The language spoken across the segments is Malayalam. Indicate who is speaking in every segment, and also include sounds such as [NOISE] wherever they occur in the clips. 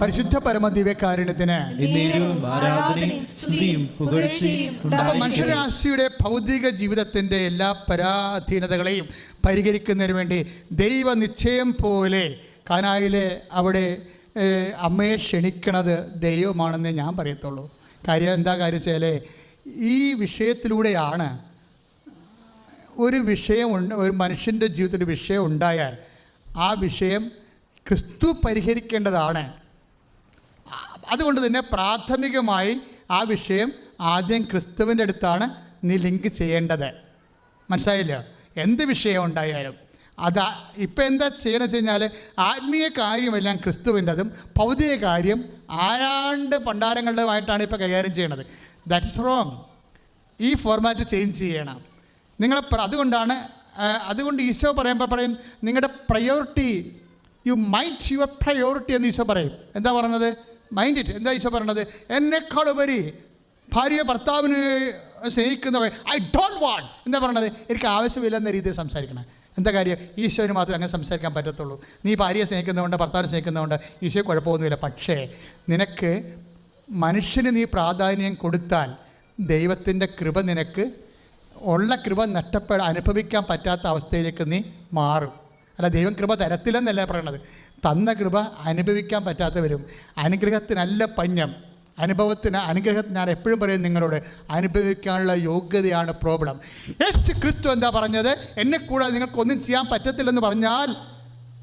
Speaker 1: പരിശുദ്ധ പരമ ദിവ്യകാരുണ്യത്തിന്. മനുഷ്യരാശിയുടെ ഭൗതിക ജീവിതത്തിന്റെ എല്ലാ പരാധീനതകളെയും പരിഹരിക്കുന്നതിന് വേണ്ടി ദൈവ നിശ്ചയം പോലെ കാനായിലെ അവിടെ അമ്മയെ ക്ഷണിക്കണത് ദൈവമാണെന്ന് ഞാൻ പറയത്തുള്ളൂ കാര്യം എന്താ കാര്യം വെച്ചാൽ ഈ വിഷയത്തിലൂടെയാണ് ഒരു വിഷയം ഉണ്ട് ഒരു മനുഷ്യന്റെ ജീവിതത്തിൽ വിഷയം ഉണ്ടായാൽ ആ വിഷയം ക്രിസ്തു പരിഹരിക്കേണ്ടതാണ് അതുകൊണ്ട് തന്നെ പ്രാഥമികമായി ആ വിഷയം ആദ്യം ക്രിസ്തുവിന്റെ അടുത്താണ് നീ ലിങ്ക് ചെയ്യേണ്ടത്. മനസ്സിലായില്ല? എന്ത് വിഷയം ഉണ്ടായാലും. അതാ ഇപ്പം എന്താ ചെയ്യണമെന്ന് വെച്ച് കഴിഞ്ഞാൽ ആത്മീയ കാര്യമെല്ലാം ക്രിസ്തുവിന്റെതും ഭൗതിക കാര്യം ആരാണ്ട് പണ്ടാരങ്ങളുടെതുമായിട്ടാണ് ഇപ്പോൾ കൈകാര്യം ചെയ്യണത്. ദാറ്റ്സ് റോങ് ഈ ഫോർമാറ്റ് ചേഞ്ച് ചെയ്യണം. നിങ്ങൾ അതുകൊണ്ടാണ് അതുകൊണ്ട് ഈശോ പറയുമ്പോൾ പറയും നിങ്ങളുടെ priority you might your priority എന്ന് ഈശോ പറയും. എന്താ പറയുന്നത്? മൈൻഡ് ഇറ്റ് എന്താ ഈശോ പറയണത്? എന്നെക്കാൾ ഉപരി ഭാര്യ ഭർത്താവിന് സ്നേഹിക്കുന്നവർ ഐ ഡോണ്ട് വാണ്ട് എന്താ പറയണത്? എനിക്ക് ആവശ്യമില്ല എന്ന രീതിയിൽ സംസാരിക്കണം. എന്താ കാര്യം? ഈശോന് മാത്രമേ അങ്ങനെ സംസാരിക്കാൻ പറ്റത്തുള്ളൂ. നീ ഭാര്യയെ സ്നേഹിക്കുന്നതുകൊണ്ട് ഭർത്താവിനെ സ്നേഹിക്കുന്നതുകൊണ്ട് ഈശോ കുഴപ്പമൊന്നുമില്ല. പക്ഷേ നിനക്ക് മനുഷ്യന് നീ പ്രാധാന്യം കൊടുത്താൽ ദൈവത്തിന്റെ കൃപ നിനക്ക് ഉള്ള കൃപ നഷ്ടപ്പെട അനുഭവിക്കാൻ പറ്റാത്ത അവസ്ഥയിലേക്ക് നീ മാറും. അല്ല ദൈവം കൃപ തരത്തില്ലെന്നല്ല പറയണത്? തന്ന കൃപ അനുഭവിക്കാൻ പറ്റാത്തവരും അനുഗ്രഹത്തിനല്ല പഞ്ഞം. അനുഭവത്തിന് അനുഗ്രഹത്തിന് ഞാൻ എപ്പോഴും പറയും നിങ്ങളോട് അനുഭവിക്കാനുള്ള യോഗ്യതയാണ് പ്രോബ്ലം. യേശു ക്രിസ്തു എന്താ പറഞ്ഞത്? എന്നെ കൂടാതെ നിങ്ങൾക്കൊന്നും ചെയ്യാൻ പറ്റത്തില്ലെന്ന് പറഞ്ഞാൽ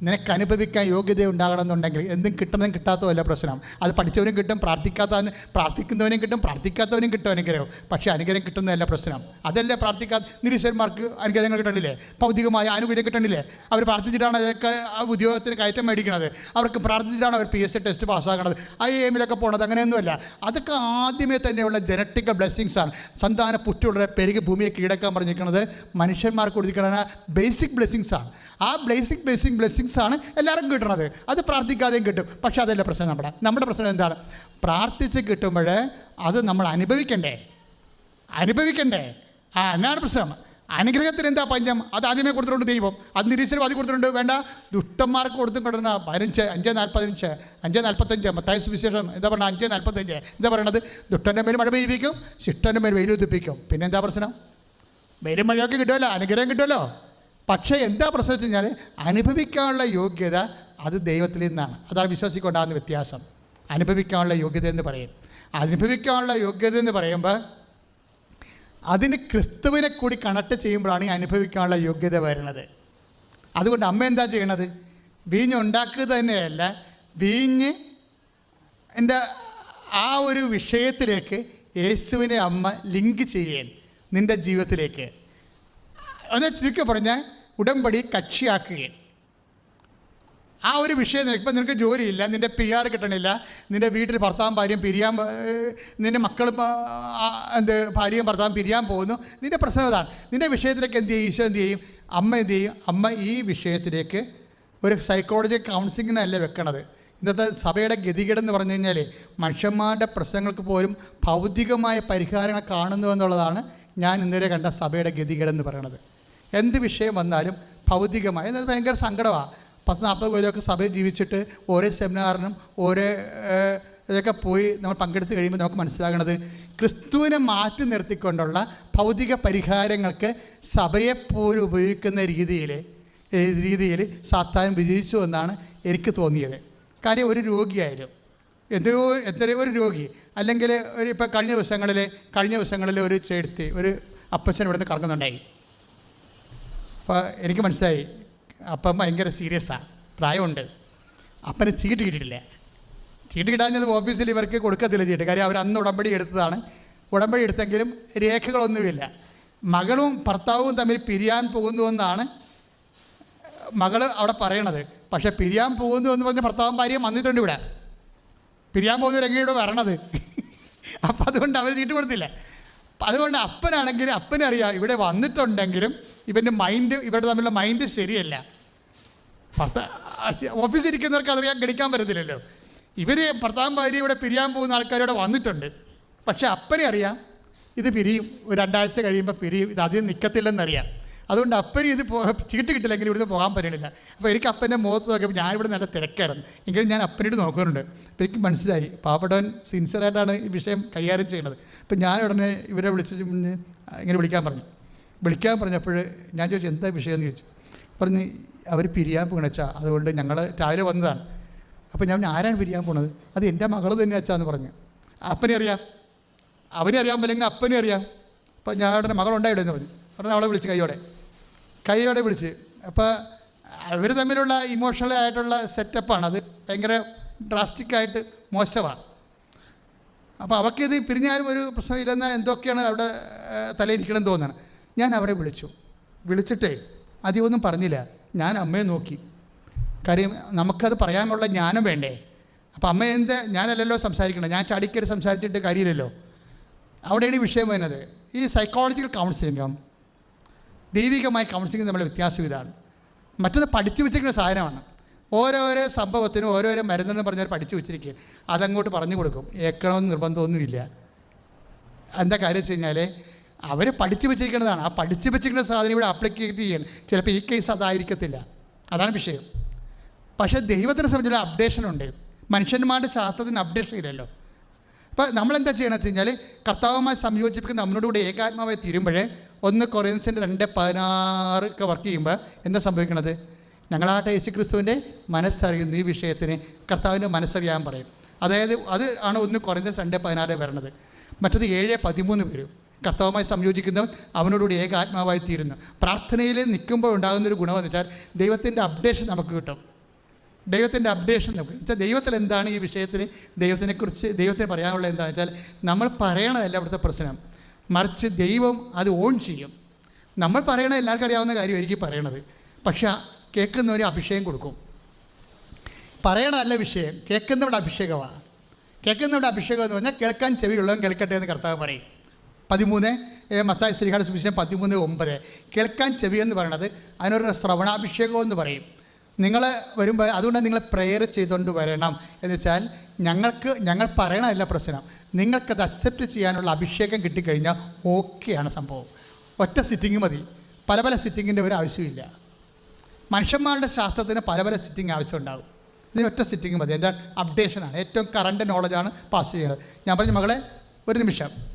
Speaker 1: നിനക്ക് അനുഭവിക്കാൻ യോഗ്യത ഉണ്ടാകണമെന്നുണ്ടെങ്കിൽ എന്തും കിട്ടുന്നതും കിട്ടാത്തതല്ല പ്രശ്നം. അത് പഠിച്ചവനും കിട്ടും പ്രാർത്ഥിക്കാത്തവന് പ്രാർത്ഥിക്കുന്നവനും കിട്ടും പ്രാർത്ഥിക്കാത്തവനും കിട്ടും അനുഗ്രഹം. പക്ഷേ അനുഗ്രഹം കിട്ടുന്നതല്ല പ്രശ്നം. അതല്ലേ പ്രാർത്ഥിക്കാത്ത നിരീശ്വരന്മാർക്ക് അനുഗ്രഹങ്ങൾ കിട്ടണില്ലേ? ഭൗതികമായ ആനുകൂല്യം കിട്ടണില്ലേ? അവർ പ്രാർത്ഥിച്ചിട്ടാണ് അതൊക്കെ ആ ഉദ്യോഗത്തിന് കയറ്റം മേടിക്കുന്നത് അവർക്ക് പ്രാർത്ഥിച്ചിട്ടാണ് അവർ പി എസ് സി ടെസ്റ്റ് പാസ്സാകണത് ഐ എമ്മിലൊക്കെ പോകണത് അങ്ങനെയൊന്നുമല്ല. അതൊക്കെ ആദ്യമേ തന്നെയുള്ള ജനറ്റിക് ബ്ലെസ്സിങ്സ് ആണ്. സന്താന പുറ്റുള്ള പെരുകി ഭൂമിയെ കീഴടക്കാൻ പറഞ്ഞിരിക്കുന്നത് മനുഷ്യന്മാർക്ക് കൊടുത്തിരിക്കുന്ന ബേസിക് ബ്ലെസ്സിങ്സ് ആണ്. ആ ബേസിക് ബേസിക് ബ്ലെസ്സിങ്സ് ആണ് എല്ലാവർക്കും കിട്ടണത്. അത് പ്രാർത്ഥിക്കാതെയും കിട്ടും. പക്ഷേ അതല്ല പ്രശ്നം നമ്മുടെ. നമ്മുടെ പ്രശ്നം എന്താണ്? പ്രാർത്ഥിച്ച് കിട്ടുമ്പോൾ അത് നമ്മൾ അനുഭവിക്കണ്ടേ? അനുഭവിക്കണ്ടേ? ആ എന്നാണ് പ്രശ്നം. അനുഗ്രഹത്തിന് എന്താ പഞ്ചം അത് ആദ്യമേ കൊടുത്തിട്ടുണ്ട് ദൈവം. അത് നിരീശ്വരം അത് കൊടുത്തിട്ടുണ്ട്. വേണ്ട. ദുഷ്ടന്മാർക്ക് കൊടുത്തും കിടന്ന പതിനഞ്ച് അഞ്ച് നാൽപ്പത്തഞ്ച് അഞ്ച് നാൽപ്പത്തഞ്ച് മത്തായ സുവിശേഷം എന്താ പറയുക അഞ്ച് നാൽപ്പത്തഞ്ച് എന്താ പറയണത്? ദുഷ്ടന്റെ മേൽ മഴ പെയ്യിപ്പിക്കും ശിഷ്ടന്റെ മേൽ വെയിലുദിപ്പിക്കും പിന്നെ എന്താ പ്രശ്നം? വെയിലും മഴയൊക്കെ കിട്ടുമല്ലോ. അനുഗ്രഹം കിട്ടുമല്ലോ. പക്ഷേ എന്താ പ്രശ്നം വെച്ച് കഴിഞ്ഞാൽ അനുഭവിക്കാനുള്ള യോഗ്യത അത് ദൈവത്തിൽ നിന്നാണ്. അതാണ് വിശ്വസിക്കൊണ്ടാകുന്ന വ്യത്യാസം. അനുഭവിക്കാനുള്ള യോഗ്യത എന്ന് പറയും. അനുഭവിക്കാനുള്ള യോഗ്യത എന്ന് പറയുമ്പോൾ അതിന് ക്രിസ്തുവിനെ കൂടി കണക്ട് ചെയ്യുമ്പോഴാണ് ഈ അനുഭവിക്കാനുള്ള യോഗ്യത വരുന്നത്. അതുകൊണ്ട് അമ്മ എന്താ ചെയ്യണത്? വീഞ്ഞ് ഉണ്ടാക്കുക തന്നെയല്ല വീഞ്ഞ് എന്റെ ആ ഒരു വിഷയത്തിലേക്ക് യേശുവിനെ അമ്മ ലിങ്ക് ചെയ്യേൻ നിന്റെ ജീവിതത്തിലേക്ക്. അത് ചുരുക്കി പറഞ്ഞാൽ ഉടമ്പടി കക്ഷിയാക്കുകയാണ്. ആ ഒരു വിഷയം ഇപ്പം നിനക്ക് ജോലിയില്ല നിന്റെ പി ആർ കിട്ടണില്ല നിന്റെ വീട്ടിൽ ഭർത്താവും ഭാര്യയും പിരിയാൻ നിന്റെ മക്കളും എന്ത് ഭാര്യയും ഭർത്താവും പിരിയാൻ പോകുന്നു. നിന്റെ പ്രശ്നം അതാണ്. നിന്റെ വിഷയത്തിലേക്ക് എന്ത് ചെയ്യും? ഈശോ എന്ത് ചെയ്യും? അമ്മ എന്ത് ചെയ്യും? അമ്മ ഈ വിഷയത്തിലേക്ക് ഒരു സൈക്കോളജി കൗൺസിലിങ്ങിനല്ല വെക്കണത്. ഇന്നത്തെ സഭയുടെ ഗതികേടെന്ന് പറഞ്ഞു കഴിഞ്ഞാൽ മനുഷ്യന്മാരുടെ പ്രശ്നങ്ങൾക്ക് പോലും ഭൗതികമായ പരിഹാരങ്ങൾ കാണുന്നു എന്നുള്ളതാണ് ഞാൻ ഇന്നലെ കണ്ട സഭയുടെ ഗതികേടെന്ന് പറയണത്. എന്ത് വിഷയം വന്നാലും ഭൗതികമായി അത് ഭയങ്കര സങ്കടമാണ് പത്ത് നാൽപ്പത് പേരൊക്കെ സഭയിൽ ജീവിച്ചിട്ട് ഓരോ സെമിനാറിനും ഓരോ ഇതൊക്കെ പോയി നമ്മൾ പങ്കെടുത്ത് കഴിയുമ്പോൾ നമുക്ക് മനസ്സിലാകുന്നത് ക്രിസ്തുവിനെ മാറ്റി നിർത്തിക്കൊണ്ടുള്ള ഭൗതിക പരിഹാരങ്ങൾക്ക് സഭയെ പോലും ഉപയോഗിക്കുന്ന രീതിയിൽ രീതിയിൽ സാത്താൻ വിജയിച്ചു എന്നാണ് എനിക്ക് തോന്നിയത്. കാര്യം ഒരു രോഗിയായാലും എന്തോ എന്തോ ഒരു രോഗി അല്ലെങ്കിൽ ഒരു ഇപ്പോൾ കഴിഞ്ഞ ദിവസങ്ങളിൽ കഴിഞ്ഞ ദിവസങ്ങളിൽ ഒരു ചേർത്തി ഒരു അപ്പച്ചൻ ഇവിടുന്ന് കറങ്ങുന്നുണ്ടായി. അപ്പോൾ എനിക്ക് മനസ്സിലായി. അപ്പം ഭയങ്കര സീരിയസാണ് പ്രായമുണ്ട്. അപ്പന് ചീട്ട് കിട്ടിയിട്ടില്ല. ചീട്ട് കിട്ടാഞ്ഞത് ഓഫീസിൽ ഇവർക്ക് കൊടുക്കത്തില്ല ചീട്ട്. കാര്യം അവർ അന്ന് ഉടമ്പടി എടുത്തതാണ്. ഉടമ്പടി എടുത്തെങ്കിലും രേഖകളൊന്നുമില്ല. മകളും ഭർത്താവും തമ്മിൽ പിരിയാൻ പോകുന്നുവെന്നാണ് മകൾ അവിടെ പറയണത്. പക്ഷേ പിരിയാൻ പോകുന്നു എന്ന് പറഞ്ഞ ഭർത്താവും ഭാര്യയും വന്നിട്ടുണ്ട് ഇവിടെ. പിരിയാൻ പോകുന്നവർ എങ്ങനെയാണ് വരണത്? [LAUGHS] അപ്പം അതുകൊണ്ട് അവർ ചീട്ട് കൊടുത്തില്ല. അതുകൊണ്ട് അപ്പനാണെങ്കിൽ അപ്പനറിയാം ഇവിടെ വന്നിട്ടുണ്ടെങ്കിലും ഇവന്റെ മൈൻഡ് ഇവരുടെ തമ്മിലുള്ള മൈൻഡ് ശരിയല്ല. ഭർത്ത ഓഫീസിൽ ഇരിക്കുന്നവർക്ക് അതറിയാൻ ഗണിക്കാൻ പറ്റത്തില്ലല്ലോ. ഇവർ ഭർത്താവും ഭാര്യ ഇവിടെ പിരിയാൻ പോകുന്ന ആൾക്കാരിവിടെ വന്നിട്ടുണ്ട്. പക്ഷേ അപ്പനെ അറിയാം. ഇത് പിരിയും. ഒരു രണ്ടാഴ്ച കഴിയുമ്പോൾ പിരിയും. ഇത് അധികം നിൽക്കത്തില്ലെന്നറിയാം അതുകൊണ്ട് അപ്പന് ഇത് ചീട്ട് കിട്ടില്ലെങ്കിൽ ഇവിടുന്ന് പോകാൻ പറ്റണില്ല. അപ്പോൾ എനിക്ക് അപ്പന്റെ മുഖത്ത് നോക്കിയപ്പോൾ ഞാനിവിടെ നല്ല തിരക്കായിരുന്നു. എങ്കിലും ഞാൻ അപ്പനോട് നോക്കുന്നുണ്ട്. അപ്പോൾ എനിക്ക് മനസ്സിലായി. പാവപ്പെട്ടവൻ സിൻസിയറായിട്ടാണ് ഈ വിഷയം കൈകാര്യം ചെയ്യുന്നത്. അപ്പോൾ ഞാൻ ഉടനെ ഇവരെ വിളിച്ച് ഇങ്ങനെ വിളിക്കാൻ പറഞ്ഞു. വിളിക്കാൻ പറഞ്ഞപ്പോൾ ഞാൻ ചോദിച്ചു എന്താ വിഷയം എന്ന് ചോദിച്ചു. പറഞ്ഞ് അവർ പിരിയാൻ പോണച്ചാ അതുകൊണ്ട് ഞങ്ങൾ രാവിലെ വന്നതാണ്. അപ്പോൾ ഞാൻ ആരാണ് പിരിയാൻ പോണത്? അത് എന്റെ മകൾ തന്നെ അച്ഛാന്ന് പറഞ്ഞു. അപ്പനെ അറിയാം. അവനെ അറിയാൻ പറ്റില്ലെങ്കിൽ അപ്പനെ അറിയാം. അപ്പോൾ ഞാൻ അവിടെ മകളുണ്ടായിവിടെ എന്ന് പറഞ്ഞു. പറഞ്ഞാൽ അവളെ വിളിച്ച് കൈയോടെ കൈയോടെ വിളിച്ച്. അപ്പോൾ അവർ തമ്മിലുള്ള ഇമോഷണൽ ആയിട്ടുള്ള സെറ്റപ്പാണ് അത് ഭയങ്കര ഡ്രാസ്റ്റിക്കായിട്ട് മോശമാണ്. അപ്പോൾ അവൾക്കിത് പിരിഞ്ഞാലും ഒരു പ്രശ്നമില്ലെന്ന എന്തൊക്കെയാണ് അവിടെ തലയിരിക്കണം തോന്നുന്നത്? ഞാൻ അവരെ വിളിച്ചു. വിളിച്ചിട്ടേ അധികമൊന്നും പറഞ്ഞില്ല. ഞാൻ അമ്മയെ നോക്കി. കാര്യം നമുക്കത് പറയാനുള്ള ജ്ഞാനം വേണ്ടേ? അപ്പം അമ്മ എന്താ? ഞാനല്ലല്ലോ സംസാരിക്കണം. ഞാൻ ചടിക്കരുത് സംസാരിച്ചിട്ട് കാര്യമില്ലല്ലോ. അവിടെയാണ് ഈ വിഷയം വരുന്നത്. ഈ സൈക്കോളജിക്കൽ കൗൺസിലിങ്ങും ദൈവികമായ കൗൺസിലിംഗ് തമ്മിലുള്ള വ്യത്യാസം ഇതാണ്. മറ്റത് പഠിച്ചു വെച്ചിരിക്കുന്ന സാധനമാണ്. ഓരോരോ സംഭവത്തിനും ഓരോരോ മരുന്നെന്ന് പറഞ്ഞാൽ പഠിച്ചു വെച്ചിരിക്കുക അതങ്ങോട്ട് പറഞ്ഞു കൊടുക്കും. ഏക്കണമെന്ന് നിർബന്ധമൊന്നുമില്ല. എന്താ കാര്യം വെച്ച് കഴിഞ്ഞാൽ അവർ പഠിച്ചു വെച്ചിരിക്കുന്നതാണ്. ആ പഠിച്ചു വെച്ചിരിക്കുന്ന സാധനം ഇവിടെ അപ്ലിക്കേറ്റ് ചെയ്യണം. ചിലപ്പോൾ ഈ കേസ് അതായിരിക്കത്തില്ല. അതാണ് വിഷയം. പക്ഷേ ദൈവത്തിനെ സംബന്ധിച്ചുള്ള അപ്ഡേഷൻ ഉണ്ട്. മനുഷ്യന്മാരുടെ ശാസ്ത്രത്തിന് അപ്ഡേഷൻ ഇല്ലല്ലോ. അപ്പോൾ നമ്മളെന്താ ചെയ്യണമെന്ന് വെച്ച് കഴിഞ്ഞാൽ കർത്താവുമായി സംയോജിപ്പിക്കുന്ന നമ്മളോട് കൂടെ ഏകാത്മാവായി തീരുമ്പോഴേ ഒന്ന് കൊറിയൻസിന്റെ രണ്ട് പതിനാറ് ഒക്കെ വർക്ക് ചെയ്യുമ്പോൾ എന്താ സംഭവിക്കണത്? ഞങ്ങളാട്ടെ യേശു ക്രിസ്തുവിന്റെ മനസ്സറിയുന്നു ഈ വിഷയത്തിന്. കർത്താവിന്റെ മനസ്സറിയാൻ പറയും. അതായത് അത് ആണ് ഒന്ന് കുറഞ്ഞ രണ്ട് പതിനാറ് വരണത്. മറ്റത് ഏഴ് പതിമൂന്ന് വരും. കർത്താവുമായി സംയോജിക്കുന്നവൻ അവനോടുകൂടി ഏക ആത്മാവായി തീരുന്നു പ്രാർത്ഥനയിൽ നിൽക്കുമ്പോൾ ഉണ്ടാകുന്നൊരു ഗുണമെന്ന് വെച്ചാൽ ദൈവത്തിന്റെ അപ്ഡേഷൻ നമുക്ക് കിട്ടും. ദൈവത്തിന്റെ അപ്ഡേഷൻ നമുക്ക് വെച്ചാൽ ദൈവത്തിൽ എന്താണ് ഈ വിഷയത്തിൽ ദൈവത്തിനെക്കുറിച്ച് ദൈവത്തെ പറയാനുള്ള എന്താണെന്ന് വെച്ചാൽ നമ്മൾ പറയണതല്ല അവിടുത്തെ പ്രശ്നം. മറിച്ച് ദൈവം അത് ഓൺ ചെയ്യും. നമ്മൾ പറയണത് എല്ലാവർക്കും അറിയാവുന്ന കാര്യമായിരിക്കും പറയണത്. പക്ഷെ കേൾക്കുന്നവന് അഭിഷേകം കൊടുക്കും. പറയണതല്ല വിഷയം. കേൾക്കുന്നവിടെ അഭിഷേകമാണ് കേൾക്കുന്നവിടെ അഭിഷേകം എന്ന് പറഞ്ഞാൽ കേൾക്കാൻ ചെവിയുള്ളവൻ കേൾക്കട്ടെ എന്ന് കർത്താവ് പറയും. പതിമൂന്ന് മത്തായ ശ്രീകാട് സുവിശേഷം പതിമൂന്ന് ഒമ്പത്. കേൾക്കാൻ ചെവി എന്ന് പറയുന്നത് അതിനൊരു ശ്രവണാഭിഷേകം എന്ന് പറയും. നിങ്ങൾ വരുമ്പോൾ അതുകൊണ്ട് നിങ്ങൾ പ്രെയർ ചെയ്തുകൊണ്ട് വരണം. എന്ന് വെച്ചാൽ ഞങ്ങൾക്ക് ഞങ്ങൾ പറയണമല്ല പ്രശ്നം. നിങ്ങൾക്കത് അക്സെപ്റ്റ് ചെയ്യാനുള്ള അഭിഷേകം കിട്ടിക്കഴിഞ്ഞാൽ ഓക്കെയാണ് സംഭവം. ഒറ്റ സിറ്റിംഗ് മതി. പല പല സിറ്റിങ്ങിന്റെ ഒരു ആവശ്യമില്ല. മനുഷ്യന്മാരുടെ ശാസ്ത്രത്തിന് പല പല സിറ്റിംഗ് ആവശ്യമുണ്ടാകും. ഇതിന് ഒറ്റ സിറ്റിംഗ് മതി. എന്റെ അപ്ഡേഷനാണ് ഏറ്റവും കറണ്ട് നോളജാണ് പാസ് ചെയ്യുന്നത്. ഞാൻ പറഞ്ഞു മകളെ ഒരു നിമിഷം.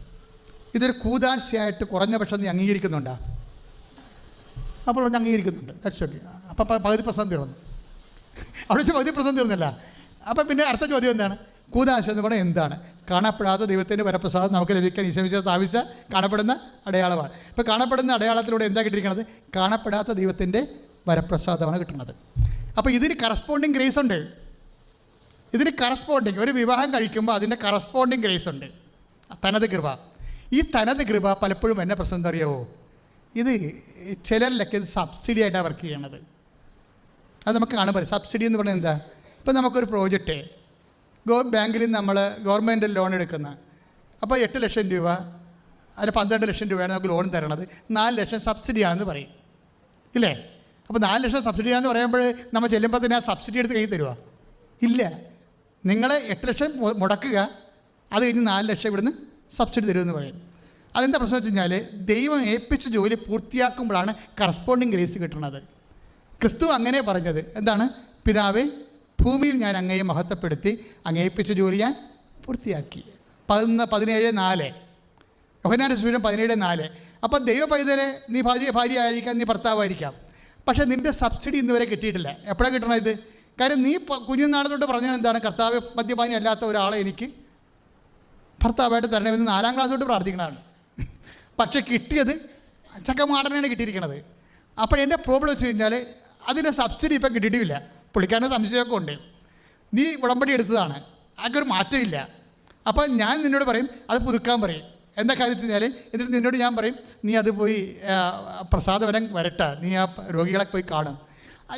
Speaker 1: ഇതൊരു കൂതാശയായിട്ട് കുറഞ്ഞ പക്ഷം നീ അംഗീകരിക്കുന്നുണ്ടോ? അപ്പോൾ പറഞ്ഞ് അംഗീകരിക്കുന്നുണ്ട്. കക്ഷി അപ്പം പകുതി പ്രശ്നം തീർന്നു. അവിടെ വെച്ച് പകുതി പ്രശ്നം തീർന്നില്ല. അപ്പം പിന്നെ അടുത്ത ചോദ്യം എന്താണ്? കൂതാശ എന്ന് പറഞ്ഞാൽ എന്താണ്? കാണപ്പെടാത്ത ദൈവത്തിന്റെ വരപ്രസാദം നമുക്ക് ലഭിക്കാൻ ഈശ്വരിച്ച സ്ഥാപിച്ച കാണപ്പെടുന്ന അടയാളമാണ്. ഇപ്പോൾ കാണപ്പെടുന്ന അടയാളത്തിലൂടെ എന്താ കിട്ടിയിരിക്കുന്നത് കാണപ്പെടാത്ത ദൈവത്തിന്റെ വരപ്രസാദമാണ് കിട്ടുന്നത്. അപ്പോൾ ഇതിന് കറസ്പോണ്ടിങ് ഗ്രേസ് ഉണ്ട്. ഇതിന് കറസ്പോണ്ടിങ് ഒരു വിവാഹം കഴിക്കുമ്പോൾ അതിന്റെ കറസ്പോണ്ടിങ് ഗ്രേസ് ഉണ്ട്. തനത് കൃപ. ഈ തനത് കൃപ പലപ്പോഴും എന്നെ പ്രശ്നം എന്താ അറിയാവോ? ഇത് ചിലരിലൊക്കെ ഇത് സബ്സിഡി ആയിട്ടാണ് വർക്ക് ചെയ്യണത്. അത് നമുക്ക് കാണാൻ കാണുമ്പോൾ സബ്സിഡി എന്ന് പറയുന്നത് എന്താ? ഇപ്പം നമുക്കൊരു പ്രോജക്റ്റ് ഗോ ബാങ്കിൽ നിന്ന് നമ്മൾ ഗവൺമെന്റ് ലോൺ എടുക്കുന്ന. അപ്പോൾ എട്ട് ലക്ഷം രൂപ അതിന് പന്ത്രണ്ട് ലക്ഷം രൂപയാണ് നമുക്ക് ലോൺ തരണത്. നാല് ലക്ഷം സബ്സിഡിയാണെന്ന് പറയും. ഇല്ലേ? അപ്പോൾ നാല് ലക്ഷം സബ്സിഡിയാണെന്ന് പറയുമ്പോൾ നമ്മൾ ചെല്ലുമ്പോൾ തന്നെ ആ സബ്സിഡി എടുത്ത് കയ്യിൽ തരുക ഇല്ല. നിങ്ങളെ എട്ട് ലക്ഷം മുടക്കുക. അത് കഴിഞ്ഞ് നാല് ലക്ഷം ഇവിടുന്ന് സബ്സിഡി തരുമെന്ന് പറയും. അതെന്താ പ്രശ്നം വെച്ച് കഴിഞ്ഞാൽ ദൈവം ഏൽപ്പിച്ച ജോലി പൂർത്തിയാക്കുമ്പോഴാണ് കറസ്പോണ്ടിങ് ഗ്രേസ് കിട്ടുന്നത്. ക്രിസ്തു അങ്ങനെ പറഞ്ഞത്. എന്താണ്? പിതാവേ ഭൂമിയിൽ ഞാൻ അങ്ങയെ മഹത്വപ്പെടുത്തി അങ്ങേൽപ്പിച്ച ജോലി ഞാൻ പൂർത്തിയാക്കി. പതിന പതിനേഴ് നാല്. യോഹനാന്റെ സുവിശേഷം പതിനേഴ് നാല്. അപ്പം ദൈവ പൈതലെ നീ ഭാര്യ ഭാര്യ ആയിരിക്കാം നീ ഭർത്താവായിരിക്കാം പക്ഷേ നിന്റെ സബ്സിഡി ഇന്നുവരെ കിട്ടിയിട്ടില്ല. എപ്പോഴാണ് കിട്ടണം ഇത് കാര്യം നീ പ- പറഞ്ഞാൽ എന്താണ്? കർത്താവ് മദ്യപാനി അല്ലാത്ത ഒരാളെ എനിക്ക് ഭർത്താവായിട്ട് തരണമെന്ന് നാലാം ക്ലാസ് തൊട്ട് പ്രാർത്ഥിക്കണതാണ്. പക്ഷെ കിട്ടിയത് ചക്കമാടനാണ് കിട്ടിയിരിക്കണത്. അപ്പോൾ എന്റെ പ്രോബ്ലം വെച്ച് കഴിഞ്ഞാൽ അതിന്റെ സബ്സിഡി ഇപ്പം കിട്ടിയിട്ടില്ല. പുള്ളിക്കാരന്റെ സംശയമൊക്കെ ഉണ്ട്. നീ ഉടമ്പടി എടുത്തതാണ്. ആകെ ഒരു മാറ്റമില്ല അപ്പോൾ ഞാൻ നിന്നോട് പറയും അത് പുതുക്കാൻ പറയും. എന്താ കാര്യം വെച്ച് കഴിഞ്ഞാൽ എന്നിട്ട് നിന്നോട് ഞാൻ പറയും നീ അത് പോയി ആ, പ്രസാദവനം വരട്ടെ. നീ ആ രോഗികളെ പോയി കാണും.